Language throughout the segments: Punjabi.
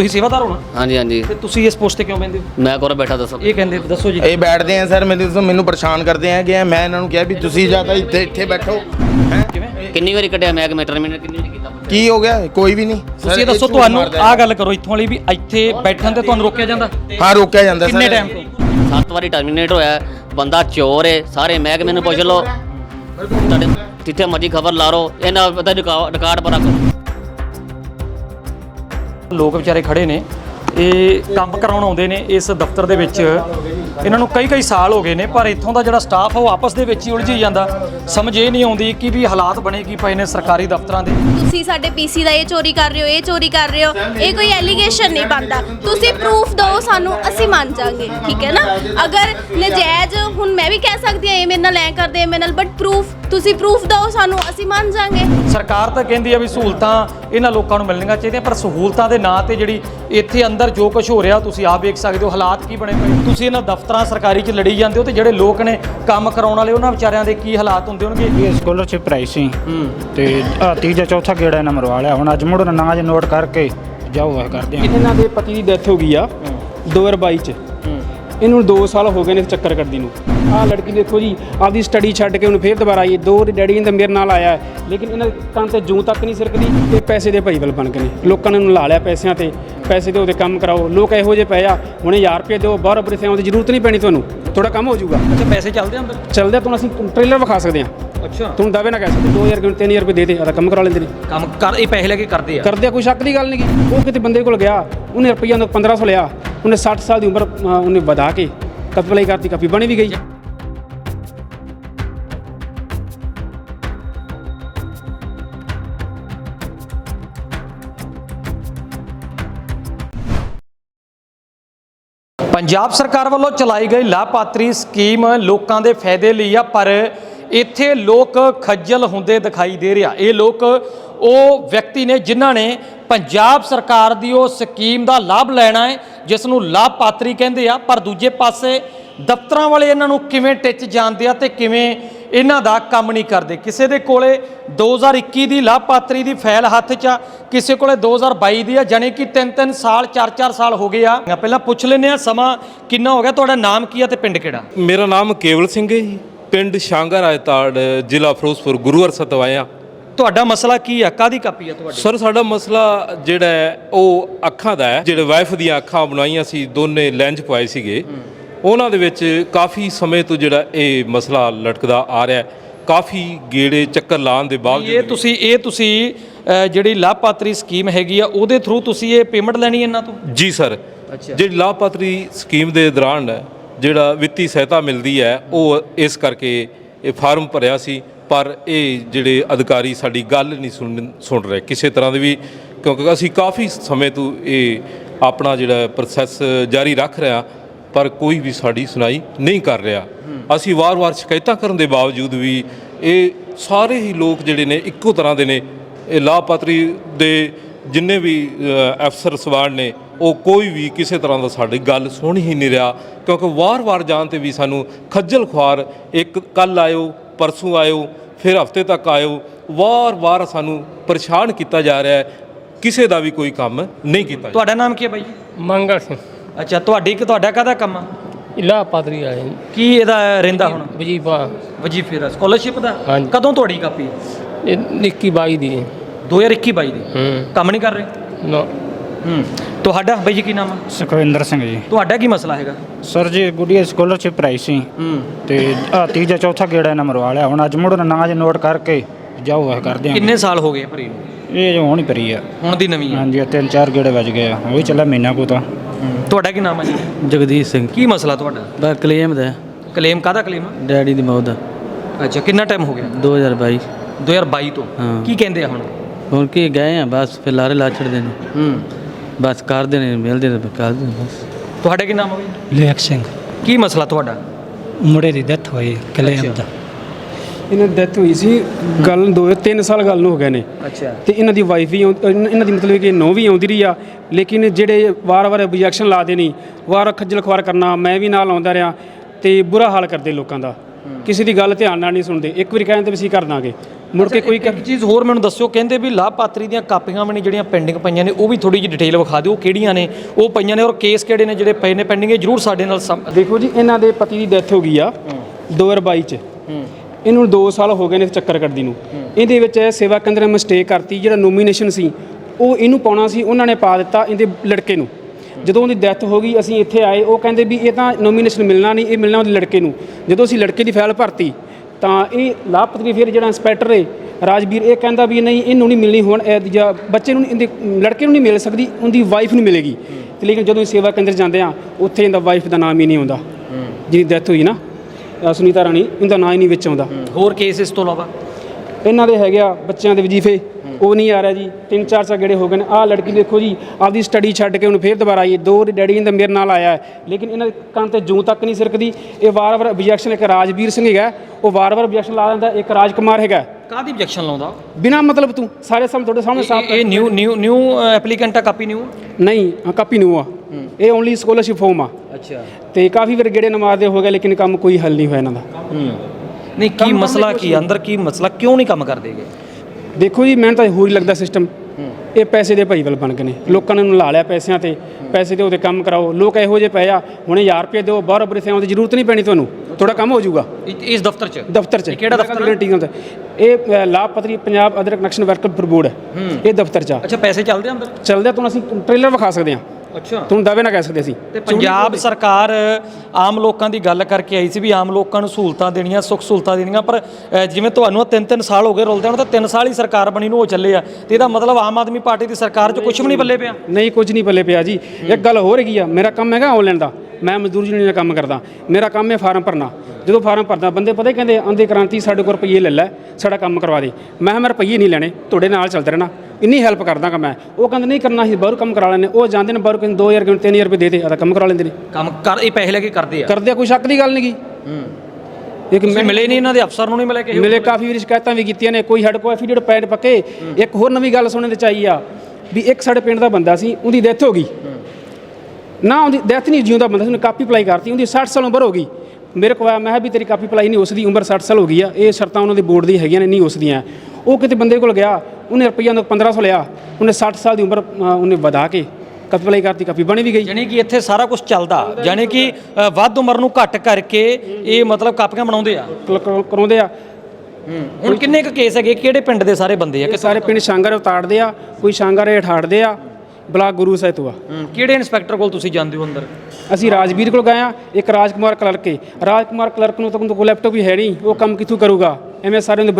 ਤੁਸੀਂ ਸੇਵਾਦਾਰ ਹੋ ਨਾ? ਹਾਂਜੀ ਹਾਂਜੀ। ਤੇ ਤੁਸੀਂ ਇਸ ਪੋਸਟ ਤੇ ਕਿਉਂ ਬੈੰਦੇ ਹੋ? ਮੈਂ ਕੋਲ ਬੈਠਾ ਦੱਸੋ। ਇਹ ਕਹਿੰਦੇ ਦੱਸੋ ਜੀ। ਇਹ ਬੈਠਦੇ ਆ ਸਰ ਮੈਨੂੰ ਦੱਸੋ ਮੈਨੂੰ ਪਰੇਸ਼ਾਨ ਕਰਦੇ ਆ। ਕਿ ਮੈਂ ਇਹਨਾਂ ਨੂੰ ਕਿਹਾ ਵੀ ਤੁਸੀਂ ਜ਼ਿਆਦਾ ਇੱਥੇ ਇੱਥੇ ਬੈਠੋ। ਹੈਂ? ਕਿੰਨੀ ਵਾਰੀ ਕੱਢਿਆ ਮੈਂ ਕਿ ਮੀਟਰ ਮੀਟਰ ਕਿੰਨੀ ਵਾਰੀ ਕੀਤਾ? ਕੀ ਹੋ ਗਿਆ? ਕੋਈ ਵੀ ਨਹੀਂ। ਤੁਸੀਂ ਦੱਸੋ ਤੁਹਾਨੂੰ ਆਹ ਗੱਲ ਕਰੋ ਇੱਥੋਂ ਵਾਲੀ ਵੀ ਇੱਥੇ ਬੈਠਣ ਤੇ ਤੁਹਾਨੂੰ ਰੋਕਿਆ ਜਾਂਦਾ? ਹਾਂ ਰੋਕਿਆ ਜਾਂਦਾ ਸਰ। ਕਿੰਨੇ ਟਾਈਮ ਤੋਂ? ਸੱਤ ਵਾਰੀ ਟਰਮੀਨੇਟ ਹੋਇਆ। ਬੰਦਾ ਚੋਰ ਏ ਸਾਰੇ ਮਹਿਕਮੇ ਨੂੰ ਪੁੱਛ ਲਓ। ਤੁਹਾਡੇ ਜਿੱਥੇ ਮਰਜ਼ੀ ਖਬਰ ਲਾ ਰੋ ਇਹਨਾਂ ਪਤਾ ਰਿਕਾਰਡ ਪਰ ਰੱਖੋ ਲੋਕ ਵਿਚਾਰੇ ਖੜੇ ਨੇ। ਇਹ ਕੰਮ ਕਰਾਉਣ ਆਉਂਦੇ ਨੇ ਇਸ ਦਫ਼ਤਰ ਦੇ ਵਿੱਚ। ਇਹਨਾਂ ਨੂੰ ਕਈ ਕਈ ਸਾਲ ਹੋ ਗਏ ਨੇ, ਪਰ ਇੱਥੋਂ ਦਾ ਜਿਹੜਾ ਸਟਾਫ ਉਹ ਆਪਸ ਦੇ ਵਿੱਚ ਹੀ ਉਲਝੀ ਜਾਂਦਾ। ਸਮਝ ਇਹ ਨਹੀਂ ਆਉਂਦੀ ਕਿ ਵੀ ਹਾਲਾਤ ਬਣੇ ਕੀ ਪਏ ਨੇ ਸਰਕਾਰੀ ਦਫ਼ਤਰਾਂ ਦੇ। ਤੁਸੀਂ ਸਾਡੇ ਪੀਸੀ ਦਾ ਇਹ ਚੋਰੀ ਕਰ ਰਹੇ ਹੋ, ਇਹ ਚੋਰੀ ਕਰ ਰਹੇ ਹੋ, ਇਹ ਕੋਈ ਐਲੀਗੇਸ਼ਨ ਨਹੀਂ ਬਣਦਾ। ਤੁਸੀਂ ਪ੍ਰੂਫ ਦਿਓ, ਸਾਨੂੰ ਅਸੀਂ ਮੰਨ ਜਾਾਂਗੇ ਠੀਕ ਹੈ ਨਾ? ਅਗਰ ਨਜਾਇਜ਼, ਹੁਣ ਮੈਂ ਵੀ ਕਹਿ ਸਕਦੀ ਹਾਂ, ਇਹ ਮੇਰੇ ਨਾਲ ਐ ਕਰਦੇ ਮੇਰੇ ਨਾਲ ਬਟ ਪ੍ਰੂਫ ਤੁਸੀਂ ਪ੍ਰੂਫ ਦਿਓ ਸਾਨੂੰ ਅਸੀਂ ਮੰਨ ਜਾਾਂਗੇ। ਸਰਕਾਰ ਤਾਂ ਕਹਿੰਦੀ ਆ ਵੀ ਸਹੂਲਤਾਂ ਇਹਨਾਂ ਲੋਕਾਂ ਨੂੰ ਮਿਲਣੀਆਂ ਚਾਹੀਦੀਆਂ ਪਰ ਸਹੂਲਤਾਂ ਦੇ ਨਾਂ ਤੇ ਜਿਹੜੀ ਇੱਥੇ ਅੰਦਰ ਜੋ ਕੁਝ ਹੋ ਰਿਹਾ ਤੁਸੀਂ ਆਪ ਵੇਖ ਸਕਦੇ ਹੋ ਹਾਲਾਤ ਕੀ ਬਣੇ ਪਏ। ਤੁਸੀਂ ਇਹਨਾਂ ਦਫ਼ਤਰਾਂ ਸਰਕਾਰੀ 'ਚ ਲੜੀ ਜਾਂਦੇ ਹੋ ਤੇ ਜਿਹੜੇ ਲੋਕ ਨੇ ਕੰਮ ਕਰਾਉਣ ਵਾਲੇ ਉਹਨਾਂ ਵਿਚਾਰਿਆਂ ਦੇ ਕੀ ਹਾਲਾਤ ਹੁੰਦੇ ਹੋਣਗੇ? ਇਹ ਸਕਾਲਰਸ਼ਿਪ ਭਰਾਈ ਸੀ। ਤੇ ਆ ਤੀਜਾ ਚੌਥਾ ਗੇੜਾ ਇਹਨਾਂ ਮਰਵਾ ਲਿਆ। ਹੁਣ ਅੱਜ ਮੁੜ ਨਾਂ ਜੇ ਨੋਟ ਕਰਕੇ ਜਾਓ ਇਹ ਕਰਦੇ ਆ। ਇਹਨਾਂ ਦੇ ਪਤੀ ਦੀ ਡੈਥ ਹੋ ਗਈ ਆ 2022 ਚ। ਇਹਨੂੰ 2 ਸਾਲ ਹੋ ਗਏ ਨੇ ਚੱਕਰ ਕੱਢਦੀ ਨੂੰ। ਆਹ ਲੜਕੀ ਦੇਖੋ ਜੀ ਆਪਦੀ ਸਟੱਡੀ ਛੱਡ ਕੇ ਉਹਨੂੰ ਫੇਰ ਦੁਬਾਰਾ ਆਈ। ਦੋ ਡੈਡੀ ਨੇ ਮੇਰੇ ਨਾਲ ਆਇਆ। ਲੇਕਿਨ ਇਹਨਾਂ ਦੇ ਕੰਨ ਤੇ ਜੂੰ ਤੱਕ ਨਹੀਂ ਸਰਕਦੀ ਤੇ ਪੈਸੇ ਦੇ ਭਾਈਵਲ ਬਣ ਗਏ ਨੇ। ਲੋਕਾਂ ਨੇ ਉਹਨੂੰ ਲਾ ਲਿਆ ਪੈਸਿਆਂ ਤੇ। ਪੈਸੇ ਦੇ ਉਹਦੇ ਕੰਮ ਕਰਾਓ। ਲੋਕ ਇਹੋ ਜਿਹੇ ਪਏ ਆ ਹੁਣੇ 1000 ਰੁਪਏ ਦਿਓ ਬਾਹਰ ਬਰੇ ਦੀ ਜ਼ਰੂਰਤ ਨਹੀਂ ਪੈਣੀ ਤੁਹਾਨੂੰ। ਥੋੜਾ ਕੰਮ ਹੋ ਜਾਊਗਾ। ਅੱਛਾ ਪੈਸੇ ਚੱਲਦੇ ਆ ਅੰਦਰ? ਚੱਲਦੇ ਆ, ਤੁਹਾਨੂੰ ਅਸੀਂ ਟ੍ਰੇਲਰ ਵਿਖਾ ਸਕਦੇ ਹਾਂ ਅੱਛਾ। ਤੁਹਾਨੂੰ ਦਾਅਵੇ ਨਾ ਕਹਿ ਸਕਦੇ 2000 ਰੁਪਏ 3000 ਰੁਪਏ ਦੇ ਦੇ ਆਦਾ ਕੰਮ ਕਰਾ ਲੈਂਦੇ ਨੇ। ਕੰਮ ਕਰ ਇਹ ਪੈਸੇ ਲੈ ਕੇ ਕਰਦੇ ਆ। ਕਰਦੇ ਆ ਕੋਈ ਸ਼ੱਕ ਦੀ ਗੱਲ ਨਹੀਂ। ਉਹ ਕਿਤੇ ਬੰਦੇ ਕੋਲ ਗਿਆ ਉਹਨੇ ਰੁਪਈਆ ਨੂੰ 1500 ਲਿਆ। ਉਹਨੇ 60 ਸਾਲ ਦੀ ਉਮਰ ਅ, ਉਹਨੇ ਵਧਾ ਕੇ ਕਪਲਾਈ ਕਰਤੀ ਕਾਪੀ ਬਣੀ ਵੀ ਗਈ। ਪੰਜਾਬ ਸਰਕਾਰ ਵੱਲੋਂ ਚਲਾਈ ਗਈ ਲਾਭਪਾਤਰੀ ਸਕੀਮ ਲੋਕਾਂ ਦੇ ਫਾਇਦੇ ਲਈ ਆ ਪਰ ਇੱਥੇ ਲੋਕ ਖੱਜਲ ਹੁੰਦੇ ਦਿਖਾਈ ਦੇ ਰਿਹਾ। ਇਹ ਲੋਕ ਉਹ ਵਿਅਕਤੀ ਨੇ ਜਿਨ੍ਹਾਂ ਨੇ ਪੰਜਾਬ ਸਰਕਾਰ ਦੀ ਉਹ ਸਕੀਮ ਦਾ ਲਾਭ ਲੈਣਾ ਹੈ, ਜਿਸ ਨੂੰ ਲਾਭਪਾਤਰੀ ਕਹਿੰਦੇ ਆ, ਪਰ ਦੂਜੇ ਪਾਸੇ ਦਫ਼ਤਰਾਂ ਵਾਲੇ ਇਹਨਾਂ ਨੂੰ ਕਿਵੇਂ ਟਿੱਚ ਜਾਂਦੇ ਆ ਤੇ ਕਿਵੇਂ ਇਹਨਾਂ ਦਾ ਕੰਮ ਨਹੀਂ ਕਰਦੇ? ਕਿਸੇ ਦੇ ਕੋਲੇ 2021 ਦੀ ਲਾਭਪਾਤਰੀ ਦੀ ਫਾਈਲ ਹੱਥ 'ਚ ਆ, ਕਿਸੇ ਕੋਲੇ 2022 ਦੀ ਆ, ਜਾਣੀ ਕਿ 3-3 ਸਾਲ 4-4 ਸਾਲ ਹੋ ਗਏ ਆ। ਪਹਿਲਾਂ ਪੁੱਛ ਲੈਂਦੇ ਆ, ਸਮਾਂ ਕਿੰਨਾ ਹੋ ਗਿਆ? ਤੁਹਾਡਾ ਨਾਮ ਕੀ ਆ ਤੇ ਪਿੰਡ ਕਿਹੜਾ? ਮੇਰਾ ਨਾਮ ਕੇਵਲ ਸਿੰਘ ਹੈ ਜੀ। ਪਿੰਡ ਸ਼ਾਂਗਾ ਰਾਜਤਾੜ, ਜ਼ਿਲ੍ਹਾ ਫਿਰੋਜ਼ਪੁਰ ਗੁਰੂਵਰ ਸਤਵਾਇਆ ਤੁਹਾਡਾ ਮਸਲਾ ਕੀ ਆ? ਕਾਦੀ ਕਾਪੀ ਆ ਤੁਹਾਡੀ? ਸਰ ਸਾਡਾ ਮਸਲਾ ਜਿਹੜਾ ਹੈ ਉਹ ਅੱਖਾਂ ਦਾ ਹੈ। ਜਿਹੜੇ ਵਾਈਫ ਦੀਆਂ ਅੱਖਾਂ ਬਣਾਈਆਂ ਸੀ ਦੋਨੇ ਲੈਂਜ ਪਵਾਏ ਸੀਗੇ। ਉਹਨਾਂ ਦੇ ਵਿੱਚ ਕਾਫੀ ਸਮੇਂ ਤੋਂ ਜਿਹੜਾ ਇਹ ਮਸਲਾ ਲਟਕਦਾ ਆ ਰਿਹਾ ਹੈ। ਕਾਫੀ ਗੇੜੇ ਚੱਕਰ ਲਾਉਣ ਦੇ ਇਹ ਬਾਵਜੂਦ ਤੁਸੀਂ ਇਹ ਤੁਸੀਂ ਅ, ਜਿਹੜੀ ਲਾਭਪਾਤਰੀ ਸਕੀਮ ਹੈਗੀ ਆ ਉਹਦੇ ਥਰੂ ਤੁਸੀਂ ਇਹ ਪੇਮੈਂਟ ਲੈਣੀ ਇਹਨਾਂ ਤੋਂ? ਜੀ ਸਰ। ਜਿਹੜੀ ਲਾਭਪਾਤਰੀ ਸਕੀਮ ਦੇ ਦੌਰਾਨ ਜਿਹੜਾ ਵਿੱਤੀ ਸਹਾਇਤਾ ਮਿਲਦੀ ਹੈ ਉਹ ਇਸ ਕਰਕੇ ਇਹ ਫਾਰਮ ਭਰਿਆ ਸੀ। ਪਰ ਇਹ ਜਿਹੜੇ ਅਧਿਕਾਰੀ ਸਾਡੀ ਗੱਲ ਨਹੀਂ ਸੁਣ ਸੁਣ ਰਹੇ, ਕਿਸੇ ਤਰ੍ਹਾਂ ਦੇ ਵੀ, ਕਿਉਂਕਿ ਅਸੀਂ ਕਾਫੀ ਸਮੇਂ ਤੋਂ ਇਹ ਆਪਣਾ ਜਿਹੜਾ ਪ੍ਰੋਸੈਸ ਜਾਰੀ ਰੱਖ ਰਿਹਾ ਪਰ ਕੋਈ ਵੀ ਸਾਡੀ ਸੁਣਾਈ ਨਹੀਂ ਕਰ ਰਿਹਾ। ਅਸੀਂ ਵਾਰ-ਵਾਰ ਸ਼ਿਕਾਇਤਾਂ ਕਰਨ ਦੇ ਬਾਵਜੂਦ ਵੀ ਇਹ ਸਾਰੇ ਹੀ ਲੋਕ ਜਿਹੜੇ ਨੇ ਇੱਕੋ ਤਰ੍ਹਾਂ ਦੇ ਨੇ, ਇਹ ਲਾਭਪਾਤਰੀ ਦੇ ਜਿੰਨੇ ਵੀ ਅਫਸਰ ਸਵਾਰ ਨੇ, ਉਹ ਕੋਈ ਵੀ ਕਿਸੇ ਤਰ੍ਹਾਂ ਦਾ ਸਾਡੀ ਗੱਲ ਸੁਣ ਹੀ ਨਹੀਂ ਰਿਹਾ। ਕਿਉਂਕਿ ਵਾਰ-ਵਾਰ ਜਾਣ ਤੇ ਵੀ ਸਾਨੂੰ ਖੱਜਲ ਖੁਆਰ, ਇੱਕ ਕੱਲ ਆਇਓ ਪਰਸੋਂ ਆਇਓ ਫਿਰ ਹਫ਼ਤੇ ਤੱਕ ਆਇਓ ਵਾਰ-ਵਾਰ ਸਾਨੂੰ ਪਰੇਸ਼ਾਨ ਕੀਤਾ ਜਾ ਰਿਹਾ ਹੈ। ਕਿਸੇ ਦਾ ਵੀ ਕੋਈ ਕੰਮ ਨਹੀਂ ਕੀਤਾ ਤੁਹਾਡਾ ਨਾਮ ਕੀ ਹੈ ਬਾਈ? ਜੀ ਮੰਗਲ ਸਿੰਘ। ਅੱਛਾ ਤੁਹਾਡੀ ਕਿ ਤੁਹਾਡਾ ਕਾਹਦਾ ਕੰਮ ਆ? ਇਲਾ ਪਾਤਰੀ ਆਏ ਕੀ ਇਹਦਾ ਰਹਿੰਦਾ ਹੁਣ? ਵਜੀਫਾ। ਵਜੀਫੇ। ਦਾ ਸਕਾਲਰਸ਼ਿਪ ਦਾ? ਹਾਂਜੀ। ਕਦੋਂ ਤੁਹਾਡੀ ਕਾਪੀ? ਇਹ ਨਿੱਕੀ ਬਾਈ ਦੀ 2021 22 ਦੀ? ਹੂੰ। ਕੰਮ ਨਹੀਂ ਕਰ ਰਹੇ? ਨਾ। ਹੂੰ। ਤੁਹਾਡਾ ਬਾਈ ਜੀ ਕੀ ਨਾਮ ਆ? ਸੁਖਵਿੰਦਰ ਸਿੰਘ ਜੀ। ਤੁਹਾਡਾ ਕੀ ਮਸਲਾ ਹੈਗਾ? ਸਰ ਜੀ ਗੁੱਡੀਆ ਸਕਾਲਰਸ਼ਿਪ ਭਰਾਈ ਸੀ। ਹੂੰ। ਤੇ ਆ ਤੀਜਾ ਚੌਥਾ ਗੇੜਾ ਇਹਨਾਂ ਮਰਵਾ ਲਿਆ। ਹੁਣ ਅੱਜ ਮੁੜ ਨਾਂ ਜੇ ਨੋਟ ਕਰਕੇ ਜਾਓ ਇਹ ਕਰਦੇ ਆ ਕਿੰਨੇ ਸਾਲ ਹੋ ਗਏ ਭਰੀ ਨੂੰ? ਇਹ ਜੋ ਹੋਣੀ ਪਰੀ ਆ। ਹੁਣ ਦੀ ਨਵੀਂ ਹੈ ਹਾਂਜੀ ਇਹ ਤਿੰਨ ਚਾਰ ਗੇੜੇ ਵੱਜ ਗਏ ਆ। ਉਹ ਵੀ ਚੱਲਾ ਮਹੀਨਾ ਕੋ ਤਾਂ। ਤੁਹਾਡਾ ਕੀ ਨਾਮ ਹੈ ਜੀ? ਜਗਦੀਸ਼ ਸਿੰਘ। ਕੀ ਮਸਲਾ ਤੁਹਾਡਾ? ਦਾ ਕਲੇਮ ਦਾ। ਕਲੇਮ ਕਾਹਦਾ ਕਲੇਮ ਡੈਡੀ ਦੀ ਮੌਤ ਦਾ। ਅੱਛਾ ਕਿੰਨਾ ਟਾਈਮ ਹੋ ਗਿਆ? 2022 2022 ਤੋਂ। ਹਾਂ। ਕੀ ਕਹਿੰਦੇ ਆ ਹੁਣ? ਹੁਣ ਕੀ ਗਏ ਆ ਬਸ ਫਿਰ ਲਾਰੇ ਲਾ ਛੱਡਦੇ ਨੇ। ਹੂੰ। ਬਸ ਕਰਦੇ ਨੇ ਮਿਲਦੇ ਨੇ ਕਰਦੇ ਨੇ ਬਸ। ਤੁਹਾਡਾ ਕੀ ਨਾਮ ਹੈ ਬਈ? ਲੇਖ ਸਿੰਘ। ਕੀ ਮਸਲਾ ਤੁਹਾਡਾ? ਮੁੰਡੇ ਦੀ ਡੈਥ ਹੋਈ ਕਲੇਮ ਦਾ ਇਹਨਾਂ ਦੀ ਡੈਥ ਹੋਈ ਸੀ ਗੱਲ ਦੋ ਤਿੰਨ ਸਾਲ ਗੱਲ ਨੂੰ ਹੋ ਗਏ ਨੇ। ਅੱਛਾ। ਤੇ ਇਹਨਾਂ ਦੀ ਵਾਈਫ ਵੀ ਆਉਂ- ਇਹਨਾਂ ਇਹਨਾਂ ਦੀ ਮਤਲਬ ਕਿ ਨੋ ਵੀ ਆਉਂਦੀ ਰਹੀ ਆ ਲੇਕਿਨ ਜਿਹੜੇ ਵਾਰ-ਵਾਰ ਆਬਜੈਕਸ਼ਨ ਲਾ ਦੇਣੀ ਵਾਰ ਖੱਜਲ ਖੁਆਰ ਕਰਨਾ ਮੈਂ ਵੀ ਨਾਲ ਆਉਂਦਾ ਰਿਹਾ ਤੇ ਬੁਰਾ ਹਾਲ ਕਰਦੇ ਲੋਕਾਂ ਦਾ। ਕਿਸੇ ਦੀ ਗੱਲ ਧਿਆਨ ਨਾਲ ਨਹੀਂ ਸੁਣਦੇ ਇੱਕ ਵਾਰੀ ਕਹਿੰਦੇ ਵੀ ਅਸੀਂ ਕਰ ਦਾਂਗੇ। ਮੁੜ ਕੇ ਕੋਈ ਇੱਕ ਚੀਜ਼ ਹੋਰ ਮੈਨੂੰ ਦੱਸਿਓ ਕਹਿੰਦੇ ਵੀ ਲਾਭਪਾਤਰੀ ਦੀਆਂ ਕਾਪੀਆਂ ਵੀ ਨੇ ਜਿਹੜੀਆਂ ਪੈਂਡਿੰਗ ਪਈਆਂ ਨੇ ਉਹ ਵੀ ਥੋੜੀ ਜਿਹੀ ਡਿਟੇਲ ਵਿਖਾ ਦਿਓ ਕਿਹੜੀਆਂ ਨੇ ਉਹ ਪਈਆਂ ਨੇ ਔਰ ਕੇਸ ਕਿਹੜੇ ਨੇ ਜਿਹੜੇ ਪਏ ਨੇ ਪੈਂਡਿੰਗ ਇਹ ਜਰੂਰ ਸਾਡੇ ਨਾਲ ਸਮ- ਦੇਖੋ ਜੀ ਇਹਨਾਂ ਦੇ ਪਤੀ ਦੀ ਡੈਥ ਹੋ ਗਈ ਆ 2022 ਚ। ਇਹਨੂੰ 2 ਸਾਲ ਹੋ ਗਏ ਨੇ ਚੱਕਰ ਕੱਢਦੀ ਨੂੰ। ਇਹਦੇ ਵਿੱਚ ਇਹ ਸੇਵਾ ਕੇਂਦਰ ਨੇ ਮਿਸਟੇਕ ਕਰਤੀ ਜਿਹੜਾ ਨੋਮੀਨੇਸ਼ਨ ਸੀ ਉਹ ਇਹਨੂੰ ਪਾਉਣਾ ਸੀ ਉਹਨਾਂ ਨੇ ਪਾ ਦਿੱਤਾ ਇਹਦੇ ਲੜਕੇ ਨੂੰ। ਜਦੋਂ ਉਹਦੀ ਡੈਥ ਹੋ ਗਈ ਅਸੀਂ ਇੱਥੇ ਆਏ ਉਹ ਕਹਿੰਦੇ ਵੀ ਇਹ ਤਾਂ ਨੋਮੀਨੇਸ਼ਨ ਮਿਲਣਾ ਨਹੀਂ ਇਹ ਮਿਲਣਾ ਉਹਦੇ ਲੜਕੇ ਨੂੰ। ਜਦੋਂ ਅਸੀਂ ਲੜਕੇ ਦੀ ਫਾਈਲ ਭਰਤੀ ਤਾਂ ਇਹ ਲਾਭਪਾਤਰੀ ਫਿਰ ਜਿਹੜਾ ਇੰਸਪੈਕਟਰ ਹੈ ਰਾਜਵੀਰ ਇਹ ਕਹਿੰਦਾ ਵੀ ਨਹੀਂ ਇਹਨੂੰ ਨਹੀਂ ਮਿਲਣੀ ਹੁਣ ਇਹ ਜਾਂ ਬੱਚੇ ਨੂੰ ਨਹੀਂ- ਇਹਦੇ ਲੜਕੇ ਨੂੰ ਨਹੀਂ ਮਿਲ ਸਕਦੀ ਉਹਦੀ ਵਾਈਫ ਨੂੰ ਮਿਲੇਗੀ। ਤੇ ਲੇਕਿਨ ਜਦੋਂ ਸੇਵਾ ਕੇਂਦਰ ਜਾਂਦੇ ਆ ਉੱਥੇ ਇਹਦਾ ਵਾਈਫ ਦਾ ਨਾਮ ਹੀ ਨਹੀਂ ਆਉਂਦਾ। ਜਿਹਦੀ ਡੈਥ ਹੋਈ ਨਾ ਸੁਨੀਤਾ ਰਾਣੀ ਇਹਦਾ ਨਾਂ ਹੀ ਨਹੀਂ ਵਿੱਚ ਆਉਂਦਾ। ਹੋਰ ਕੇਸ ਇਸ ਤੋਂ ਇਲਾਵਾ? ਇਹਨਾਂ ਦੇ ਹੈਗੇ ਆ ਬੱਚਿਆਂ ਦੇ ਵਜੀਫੇ ਉਹ ਨਹੀਂ ਆ ਰਿਹਾ ਜੀ। ਤਿੰਨ ਚਾਰ ਸਾ ਗੇੜੇ ਹੋ ਗਏ ਨੇ। ਆਹ ਲੜਕੀ ਦੇਖੋ ਜੀ ਆਪਦੀ ਸਟੱਡੀ ਛੱਡ ਕੇ ਉਹਨੂੰ ਫੇਰ ਦੁਬਾਰਾ ਆਈ। ਦੋ ਡੈਡੀ ਇਹਦਾ ਮੇਰੇ ਨਾਲ ਆਇਆ। ਲੇਕਿਨ ਇਹਨਾਂ ਦੇ ਕੰਨ ਤੇ ਜੂੰ ਤੱਕ ਨਹੀਂ ਸਿਰਕਦੀ। ਇਹ ਵਾਰ-ਵਾਰ ਆਬਜੈਕਸ਼ਨ ਇੱਕ ਰਾਜਵੀਰ ਸਿੰਘ ਹੈਗਾ। ਉਹ ਵਾਰ-ਵਾਰ ਆਬਜੈਕਸ਼ਨ ਲਾ ਦਿੰਦਾ ਇੱਕ ਰਾਜਕੁਮਾਰ ਹੈਗਾ। ਕਾਹਦੀ ਆਬਜੈਕਸ਼ਨ ਲਾਉਂਦਾ ਬਿਨਾ ਮਤਲਬ ਤੂੰ। ਸਾਰੇ ਸਾਹਮਣੇ ਤੁਹਾਡੇ ਸਾਹਮਣੇ ਸਾਫ਼ ਇਹ- ਨਿਊ ਨਿਊ ਨਿਊ ਐਪਲੀਕੈਂਟ ਆ ਕਾਪੀ ਨਿਊ ਨਹੀਂ ਕਾਪੀ ਨੂੰ ਆ। ਇਹ ਓਨਲੀ ਸਕਾਲਰਸ਼ਿਪ ਫਾਰਮ ਆ। ਅੱਛਾ। ਤੇ ਕਾਫੀ ਵਾਰ ਗੇੜੇ ਨਮਾਰਦੇ ਹੋ ਗਏ ਲੇਕਿਨ ਕੰਮ ਕੋਈ ਹੱਲ ਨਹੀਂ ਹੋਇਆ ਇਹਨਾਂ ਦਾ। ਨਹੀਂ ਕੀ ਮਸਲਾ ਕੀ? ਅੰਦਰ ਕੀ ਮਸਲਾ? ਕਿਉਂ ਨਹੀਂ ਕੰਮ ਕਰਦੇਗੇ ਦੇਖੋ ਜੀ ਮੈਨੂੰ ਤਾਂ ਹੋਰ ਹੀ ਲੱਗਦਾ ਸਿਸਟਮ ਇਹ ਪੈਸੇ ਦੇ ਭਾਈਵਲ ਬਣ ਗਏ ਨੇ। ਲੋਕਾਂ ਨੇ ਲਾ ਲਿਆ ਪੈਸਿਆਂ ਤੇ। ਪੈਸੇ ਦੇ ਉਹਦੇ ਕੰਮ ਕਰਾਓ। ਲੋਕ ਇਹੋ ਜਿਹੇ ਪਏ ਆ ਹੁਣੇ 1000 ਰੁਪਏ ਦਿਓ ਬਾਹਰ ਬਰੇ ਸੇਵਾਂ ਦੀ ਜ਼ਰੂਰਤ ਨਹੀਂ ਪੈਣੀ ਤੁਹਾਨੂੰ। ਤੁਹਾਡਾ ਕੰਮ ਹੋ ਜਾਊਗਾ। ਇਸ ਦਫ਼ਤਰ 'ਚ? ਦਫ਼ਤਰ 'ਚ। ਕਿਹੜਾ ਦਫ਼ਤਰ? ਗਰੰਟੀ ਹੁੰਦਾ। ਇਹ ਅ, ਲਾਭਪਾਤਰੀ ਪੰਜਾਬ ਅਦਰਕ ਨਕਸ਼ਨ ਵਰਕਰ ਬੋਰਡ ਹੈ। ਇਹ ਦਫ਼ਤਰ 'ਚ ਅੱਛਾ ਪੈਸੇ ਚੱਲਦੇ ਅੰਦਰ? ਚੱਲਦੇ ਤੁਹਾਨੂੰ ਅਸੀਂ ਟ੍ਰੇਲਰ ਵਿਖਾ ਸਕਦੇ ਹਾਂ। ਅੱਛਾ। ਤੁਹਾਨੂੰ ਦਾਅਵੇ ਨਾ ਕਹਿ ਸਕਦੇ ਅਸੀਂ। ਤੇ ਪੰਜਾਬ ਸਰਕਾਰ ਆਮ ਲੋਕਾਂ ਦੀ ਗੱਲ ਕਰਕੇ ਆਈ ਸੀ ਵੀ ਆਮ ਲੋਕਾਂ ਨੂੰ ਸਹੂਲਤਾਂ ਦੇਣੀਆਂ ਸੁੱਖ ਸਹੂਲਤਾਂ ਦੇਣੀਆਂ ਪਰ ਜਿਵੇਂ ਤੁਹਾਨੂੰ ਤਿੰਨ ਤਿੰਨ ਸਾਲ ਹੋ ਗਏ ਰੁਲਦੇ ਹੁਣ ਤਾਂ ਤਿੰਨ ਸਾਲ ਹੀ ਸਰਕਾਰ ਬਣੀ ਨੂੰ ਹੋ ਚੱਲੇ ਆ। ਤੇ ਇਹਦਾ ਮਤਲਬ ਆਮ ਆਦਮੀ ਪਾਰਟੀ ਦੀ ਸਰਕਾਰ 'ਚ ਕੁਝ ਵੀ ਨਹੀਂ ਬੱਲੇ ਪਿਆ। ਨਹੀਂ ਕੁਝ ਨਹੀਂ ਪੱਲੇ ਪਿਆ ਜੀ। ਇੱਕ ਗੱਲ ਹੋਰ ਹੈਗੀ ਆ ਮੇਰਾ ਕੰਮ ਹੈਗਾ ਆਨਲਾਈਨ ਦਾ। ਮੈਂ ਮਜ਼ਦੂਰ ਯੂਨੀਅਨ ਦਾ ਕੰਮ ਕਰਦਾ। ਮੇਰਾ ਕੰਮ ਹੈ ਫਾਰਮ ਭਰਨਾ। ਜਦੋਂ ਫਾਰਮ ਭਰਦਾ ਬੰਦੇ ਪਤਾ ਹੀ ਕਹਿੰਦੇ ਆਂਦੇ ਕ੍ਰਾਂਤੀ ਸਾਡੇ ਕੋਲ ਰੁਪਈਏ ਲੈ ਲੈ ਸਾਡਾ ਕੰਮ ਕਰਵਾ ਦੇ। ਮੈਂ ਮੈਂ ਰੁਪਈਏ ਨਹੀਂ ਲੈਣੇ ਤੁਹਾਡੇ ਨਾਲ ਚੱਲਦੇ ਰਹਿਣਾ। ਇੰਨੀ ਹੈਲਪ ਕਰਦਾਗਾ ਮੈਂ। ਉਹ ਕਹਿੰਦੇ ਨਹੀਂ ਕਰਨਾ ਅਸੀਂ ਬਾਹਰੋਂ ਕੰਮ ਕਰਾ ਲੈਂਦੇ ਉਹ ਜਾਂਦੇ ਨੇ ਬਾਹਰੋਂ ਕਹਿੰਦੇ 2000 ਕਿਉਂ 3000 ਰੁਪਏ ਦੇ ਦੇ ਆਦਾ ਕੰਮ ਕਰਾ ਲੈਂਦੇ ਨੇ। ਕੰਮ ਕਰ ਇਹ ਪੈਸੇ ਲੈ ਕੇ ਕਰਦੇ ਆ। ਕਰਦੇ ਆ ਕੋਈ ਸ਼ੱਕ ਦੀ ਗੱਲ ਨਹੀਂ ਗੀ। ਇੱਕ ਮਿਲੇ ਨਹੀਂ ਇਹਨਾਂ ਦੇ ਅਫਸਰ ਨੂੰ ਨਹੀਂ ਮਿਲੇ ਕਿਸੇ ਮਿਲੇ ਕਾਫੀ ਵਾਰੀ ਸ਼ਿਕਾਇਤਾਂ ਵੀ ਕੀਤੀਆਂ ਨੇ ਕੋਈ ਸਾਡੇ ਕੋਲ ਐਫੀਡੇਵਿਟ ਪੈਡ ਪੱਕੇ। ਇੱਕ ਹੋਰ ਨਵੀਂ ਗੱਲ ਸੁਣਨ ਦੇ ਚਾਹੀ ਆ ਵੀ ਇੱਕ ਸਾਡੇ ਪਿੰਡ ਦਾ ਬੰਦਾ ਸੀ ਉਹਦੀ ਡੈਥ ਹੋ ਗਈ। ਨਾ ਉਹਦੀ ਡੈਥ ਨਹੀਂ ਜਿਉਂਦਾ ਬੰਦਾ ਸੀ ਉਹਨੇ ਕਾਪੀ ਅਪਲਾਈ ਕਰਤੀ ਉਹਦੀ 60 ਸਾਲ ਉਮਰ ਹੋ ਗਈ। ਮੇਰੇ ਕੋਲ ਆਇਆ ਮੈਂ ਕਿਹਾ ਵੀ ਤੇਰੀ ਕਾਪੀ ਅਪਲਾਈ ਨਹੀਂ ਉਸ ਦੀ ਉਮਰ 60 ਸਾਲ ਹੋ ਗਈ ਆ। ਇਹ ਸ਼ਰਤਾਂ ਉਹਨਾਂ ਦੇ ਬੋਰਡ ਦੀ ਹੈਗੀਆਂ ਨੇ ਨਹੀਂ ਉਸ ਦੀਆਂ ਉਹ ਕਿਤੇ ਬੰਦੇ ਕੋਲ ਗਿਆ ਉਹਨੇ ਰੁਪਈਆ ਦਾ 1500 ਲਿਆ ਉਹਨੇ 60 ਸਾਲ ਦੀ ਉਮਰ ਉਹਨੇ ਵਧਾ ਕੇ ਕਾਪੀ ਅਪਲਾਈ ਕਰਤੀ ਕਾਪੀ ਬਣੀ ਵੀ ਗਈ। ਜਾਣੀ ਕਿ ਇੱਥੇ ਸਾਰਾ ਕੁਝ ਚੱਲਦਾ ਜਾਣੀ ਕਿ ਵੱਧ ਉਮਰ ਨੂੰ ਘੱਟ ਕਰਕੇ ਇਹ ਮਤਲਬ ਕਾਪੀਆਂ ਬਣਾਉਂਦੇ ਆ। ਕਰਾਉਂਦੇ ਆ। ਹੁਣ ਕਿੰਨੇ ਕੁ ਕੇਸ ਹੈਗੇ ਕਿਹੜੇ ਪਿੰਡ ਦੇ ਸਾਰੇ ਬੰਦੇ ਆ? ਇਹ ਸਾਰੇ ਪਿੰਡ ਸ਼ਾਂਗਰ ਉਤਾੜਦੇ ਆ ਕੋਈ ਸ਼ਾਂਗਰ ਹੇਠ ਹਾੜਦੇ ਆ। ਬਲਾਕ ਗੁਰੂ ਸਾਹਿਬ ਤੋਂ ਆ। ਹੂੰ, ਕਿਹੜੇ ਇਨਸਪੈਕਟਰ ਕੋਲ ਤੁਸੀਂ ਜਾਂਦੇ ਹੋ ਅੰਦਰ? ਅਸੀਂ ਰਾਜਵੀਰ ਕੋਲ ਗਏ ਆ ਇੱਕ ਰਾਜਕੁਮਾਰ ਕਲਰਕ ਹੈ। ਰਾਜਕੁਮਾਰ ਕਲਰਕ ਨੂੰ ਤਾਂ ਕੋਈ ਲੈਪਟਾਪ ਵੀ ਹੈ ਨਹੀਂ ਉਹ ਕੰਮ ਕਿੱਥੋਂ ਕਰੂਗਾ? ਐਵੇਂ ਸਾਰੇ ਨੂੰ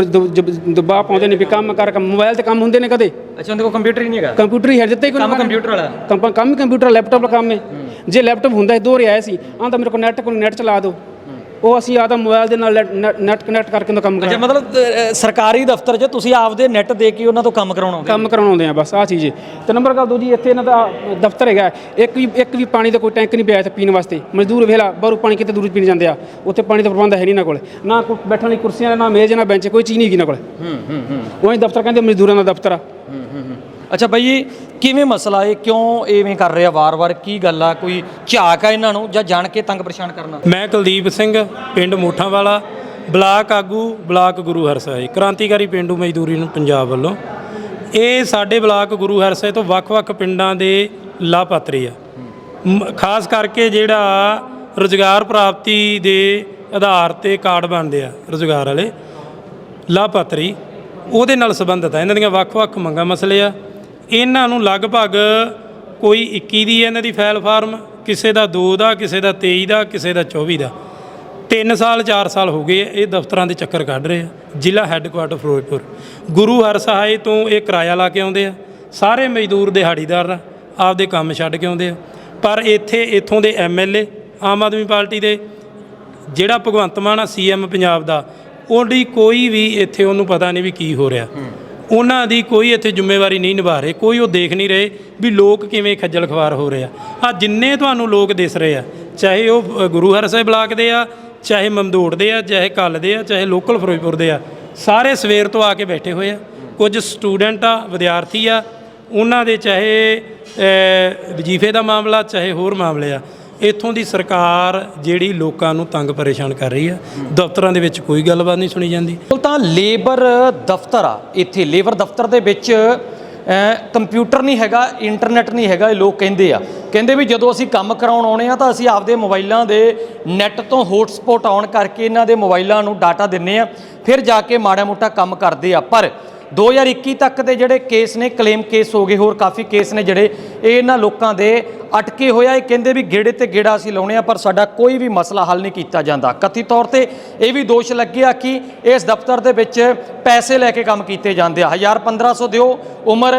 ਦਬਾਅ ਪਾਉਂਦੇ ਨੇ ਵੀ ਕੰਮ ਕਰ ਕੰਮ ਮੋਬਾਈਲ ਤੇ ਕੰਮ ਹੁੰਦੇ ਨੇ ਕਦੇ? ਅੱਛਾ ਉਹਦੇ ਕੋਲ ਕੰਪਿਊਟਰ ਹੀ ਨਹੀਂ ਹੈਗਾ? ਕੰਪਿਊਟਰ ਹੀ ਹੈ ਦਿੱਤੇ ਕੋਈ ਕੰਮ ਕੰਪਿਊਟਰ ਵਾਲਾ? ਕੰਮ ਕੰਮ ਹੀ ਕੰਪਿਊਟਰ ਲੈਪਟਾਪ ਦਾ ਕੰਮ ਹੈ। ਜੇ ਲੈਪਟਾਪ ਹੁੰਦਾ ਦੋ ਵਾਰੀ ਆਇਆ ਸੀ ਆਂਦਾ ਮੇਰੇ ਕੋਲ ਨੈਟ ਕੋਲ ਨੈਟ ਚਲਾ ਦਿਓ। ਉਹ ਅਸੀਂ ਆਦਾ ਮੋਬਾਈਲ ਦੇ ਨਾਲ ਨੈਟ ਕਨੈਕਟ ਕਰਕੇ ਉਹਦਾ ਕੰਮ ਅੱਛਾ ਮਤਲਬ ਸਰਕਾਰੀ ਦਫ਼ਤਰ 'ਚ ਤੁਸੀਂ ਆਪਦੇ ਨੈਟ ਦੇ ਕੇ ਉਹਨਾਂ ਤੋਂ ਕੰਮ ਕਰਾਉਣਾ ਹੁੰਦਾ ਕੰਮ ਕਰਾਉਣ ਆਉਂਦੇ ਆ ਬਸ ਆਹ ਚੀਜ਼ ਹੈ। ਤੇ ਨੰਬਰ ਗੱਲ ਦੂਜੀ ਇੱਥੇ ਇਹਨਾਂ ਦਾ ਦਫ਼ਤਰ ਹੈਗਾ। ਇੱਕ ਵੀ ਇੱਕ ਵੀ ਪਾਣੀ ਦਾ ਕੋਈ ਟੈਂਕ ਨਹੀਂ ਪਿਆ ਇੱਥੇ ਪੀਣ ਵਾਸਤੇ। ਮਜ਼ਦੂਰ ਵੇਲਾ ਬਾਹਰੋਂ ਪਾਣੀ ਕਿਤੇ ਦੂਰ ਪੀਣ ਜਾਂਦੇ ਆ। ਉੱਥੇ ਪਾਣੀ ਦਾ ਪ੍ਰਬੰਧ ਹੈ ਨਹੀਂ ਇਹਨਾਂ ਕੋਲ। ਨਾ ਕੋਈ ਬੈਠਣ ਲਈ ਕੁਰਸੀਆਂ ਨਾ ਮੇਜ਼ ਨਾ ਬੈਂਚ ਕੋਈ ਚੀਜ਼ ਨਹੀਂ ਹੈਗੀ ਇਹਨਾਂ ਕੋਲ। ਹੂੰ ਹੂੰ ਹੂੰ। ਉਹ ਦਫ਼ਤਰ ਕਹਿੰਦੇ ਮਜ਼ਦੂਰਾਂ ਦਾ ਦਫ਼ਤਰ ਆ। ਅੱਛਾ ਬਾਈ ਜੀ ਕਿਵੇਂ ਮਸਲਾ? ਇਹ ਕਿਉਂ ਐਵੇਂ ਕਰ ਰਿਹਾ ਵਾਰ-ਵਾਰ? ਕੀ ਗੱਲ ਆ? ਕੋਈ ਝਾਕ ਆ ਇਹਨਾਂ ਨੂੰ ਜਾਂ ਜਾਣ ਕੇ ਤੰਗ ਪਰੇਸ਼ਾਨ ਕਰਨਾ ਮੈਂ ਕੁਲਦੀਪ ਸਿੰਘ, ਪਿੰਡ ਮੋਠਾਂ ਵਾਲਾ ਬਲਾਕ ਆਗੂ, ਬਲਾਕ ਗੁਰੂ ਹਰਸਾਏ ਕ੍ਰਾਂਤੀਕਾਰੀ ਪਿੰਡੂ ਮਜ਼ਦੂਰੀ ਨੂੰ ਪੰਜਾਬ ਵੱਲੋਂ। ਇਹ ਸਾਡੇ ਬਲਾਕ ਗੁਰੂ ਹਰਸਾਏ ਤੋਂ ਵੱਖ-ਵੱਖ ਪਿੰਡਾਂ ਦੇ ਲਾਭਪਾਤਰੀ ਆ। ਮ- ਖਾਸ ਕਰਕੇ ਜਿਹੜਾ ਰੁਜ਼ਗਾਰ ਪ੍ਰਾਪਤੀ ਦੇ ਆਧਾਰ ਤੇ ਕਾਰਡ ਬਣਦੇ ਆ, ਰੁਜ਼ਗਾਰ ਵਾਲੇ ਲਾਭਪਾਤਰੀ, ਉਹਦੇ ਨਾਲ ਸੰਬੰਧਿਤ ਆ। ਇਹਨਾਂ ਦੀਆਂ ਵੱਖ-ਵੱਖ ਮੰਗਾਂ ਮਸਲੇ ਆ। ਇਹਨਾਂ ਨੂੰ ਲਗਭਗ ਕੋਈ 21 ਦੀ ਹੈ ਇਹਨਾਂ ਦੀ ਫਾਈਲ ਫਾਰਮ, ਕਿਸੇ ਦਾ 2 ਦਾ, ਕਿਸੇ ਦਾ 23 ਦਾ, ਕਿਸੇ ਦਾ 24 ਦਾ। 3 ਸਾਲ 4 ਸਾਲ ਹੋ ਗਏ ਇਹ ਦਫ਼ਤਰਾਂ ਦੇ ਚੱਕਰ ਕੱਢ ਰਹੇ ਆ। ਜ਼ਿਲ੍ਹਾ ਹੈੱਡਕੁਆਟਰ ਫਿਰੋਜ਼ਪੁਰ। ਗੁਰੂ ਹਰ ਹਰਸਹਾਏ ਤੋਂ ਇਹ ਕਿਰਾਇਆ ਲਾ ਕੇ ਆਉਂਦੇ ਆ। ਸਾਰੇ ਮਜ਼ਦੂਰ ਦਿਹਾੜੀਦਾਰ ਆ, ਆਪਦੇ ਕੰਮ ਛੱਡ ਕੇ ਆਉਂਦੇ ਆ। ਪਰ ਇੱਥੇ, ਇੱਥੋਂ ਦੇ ਐਮਐਲਏ ਆਮ ਆਦਮੀ ਪਾਰਟੀ ਦੇ ਜਿਹੜਾ ਭਗਵੰਤ ਮਾਨ ਆ ਸੀਐਮ ਪੰਜਾਬ ਦਾ, ਉਹਦੀ ਕੋਈ ਵੀ ਇੱਥੇ ਉਹਨੂੰ ਪਤਾ ਨਹੀਂ ਵੀ ਕੀ ਹੋ ਰਿਹਾ। ਉਹਨਾਂ ਦੀ ਕੋਈ ਇੱਥੇ ਜ਼ਿੰਮੇਵਾਰੀ ਨਹੀਂ ਨਿਭਾ ਰਹੇ, ਕੋਈ ਉਹ ਦੇਖ ਨਹੀਂ ਰਹੇ ਵੀ ਲੋਕ ਕਿਵੇਂ ਖੱਜਲ ਖਵਾਰ ਹੋ ਰਹੇ ਆ। ਆ ਜਿੰਨੇ ਤੁਹਾਨੂੰ ਲੋਕ ਦਿਸ ਰਹੇ ਆ, ਚਾਹੇ ਉਹ ਗੁਰੂ ਹਰ ਸਾਹਿਬ ਬਲਾਕ ਦੇ ਆ, ਚਾਹੇ ਮਮਦੋੜ ਦੇ ਆ, ਚਾਹੇ ਕੱਲ ਦੇ ਆ, ਚਾਹੇ ਲੋਕਲ ਫਿਰੋਜ਼ਪੁਰ ਦੇ ਆ, ਸਾਰੇ ਸਵੇਰ ਤੋਂ ਆ ਕੇ ਬੈਠੇ ਹੋਏ ਆ। ਕੁਝ ਸਟੂਡੈਂਟ ਆ, ਵਿਦਿਆਰਥੀ ਆ, ਉਹਨਾਂ ਦੇ ਚਾਹੇ ਵਜ਼ੀਫੇ ਦਾ ਮਾਮਲਾ, ਚਾਹੇ ਹੋਰ ਮਾਮਲੇ ਆ। ਇੱਥੋਂ ਦੀ ਸਰਕਾਰ ਜਿਹੜੀ ਲੋਕਾਂ ਨੂੰ ਤੰਗ ਪਰੇਸ਼ਾਨ ਕਰ ਰਹੀ ਆ, ਦਫ਼ਤਰਾਂ ਦੇ ਵਿੱਚ ਕੋਈ ਗੱਲਬਾਤ ਨਹੀਂ ਸੁਣੀ ਜਾਂਦੀ। ਬਿਲਕੁਲ ਤਾਂ ਲੇਬਰ ਦਫ਼ਤਰ ਆ, ਇੱਥੇ ਲੇਬਰ ਦਫ਼ਤਰ ਦੇ ਵਿੱਚ ਕੰਪਿਊਟਰ ਨਹੀਂ ਹੈਗਾ, ਇੰਟਰਨੈਟ ਨਹੀਂ ਹੈਗਾ, ਇਹ ਲੋਕ ਕਹਿੰਦੇ ਆ। ਕਹਿੰਦੇ ਵੀ ਜਦੋਂ ਅਸੀਂ ਕੰਮ ਕਰਾਉਣ ਆਉਣੇ ਆ ਤਾਂ ਅਸੀਂ ਆਪਦੇ ਮੋਬਾਈਲਾਂ ਦੇ ਨੈੱਟ ਤੋਂ ਹੌਟਸਪੌਟ ਆਨ ਕਰਕੇ ਇਹਨਾਂ ਦੇ ਮੋਬਾਈਲਾਂ ਨੂੰ ਡਾਟਾ ਦਿੰਨੇ ਆ, ਫਿਰ ਜਾ ਕੇ ਮਾੜਾ ਮੋਟਾ ਕੰਮ ਕਰਦੇ ਆ। ਪਰ 2021 ਤੱਕ ਦੇ ਜਿਹੜੇ ਕੇਸ ਨੇ ਕਲੇਮ ਕੇਸ ਹੋ ਗਏ, ਹੋਰ ਕਾਫੀ ਕੇਸ ਨੇ ਜਿਹੜੇ ਇਹ ਇਹਨਾਂ ਲੋਕਾਂ ਦੇ ਅਟਕੇ ਹੋਇਆ। ਇਹ ਕਹਿੰਦੇ ਵੀ ਗੇੜੇ ਤੇ ਗੇੜਾ ਅਸੀਂ ਲਾਉਣੇ ਆ, ਪਰ ਸਾਡਾ ਕੋਈ ਵੀ ਮਸਲਾ ਹੱਲ ਨਹੀਂ ਕੀਤਾ ਜਾਂਦਾ। ਕਥਿਤ ਤੌਰ ਤੇ ਇਹ ਵੀ ਦੋਸ਼ ਲੱਗਿਆ ਕਿ ਇਸ ਦਫ਼ਤਰ ਦੇ ਵਿੱਚ ਪੈਸੇ ਲੈ ਕੇ ਕੰਮ ਕੀਤੇ ਜਾਂਦੇ ਆ। 1000 1500 ਦਿਓ, ਉਮਰ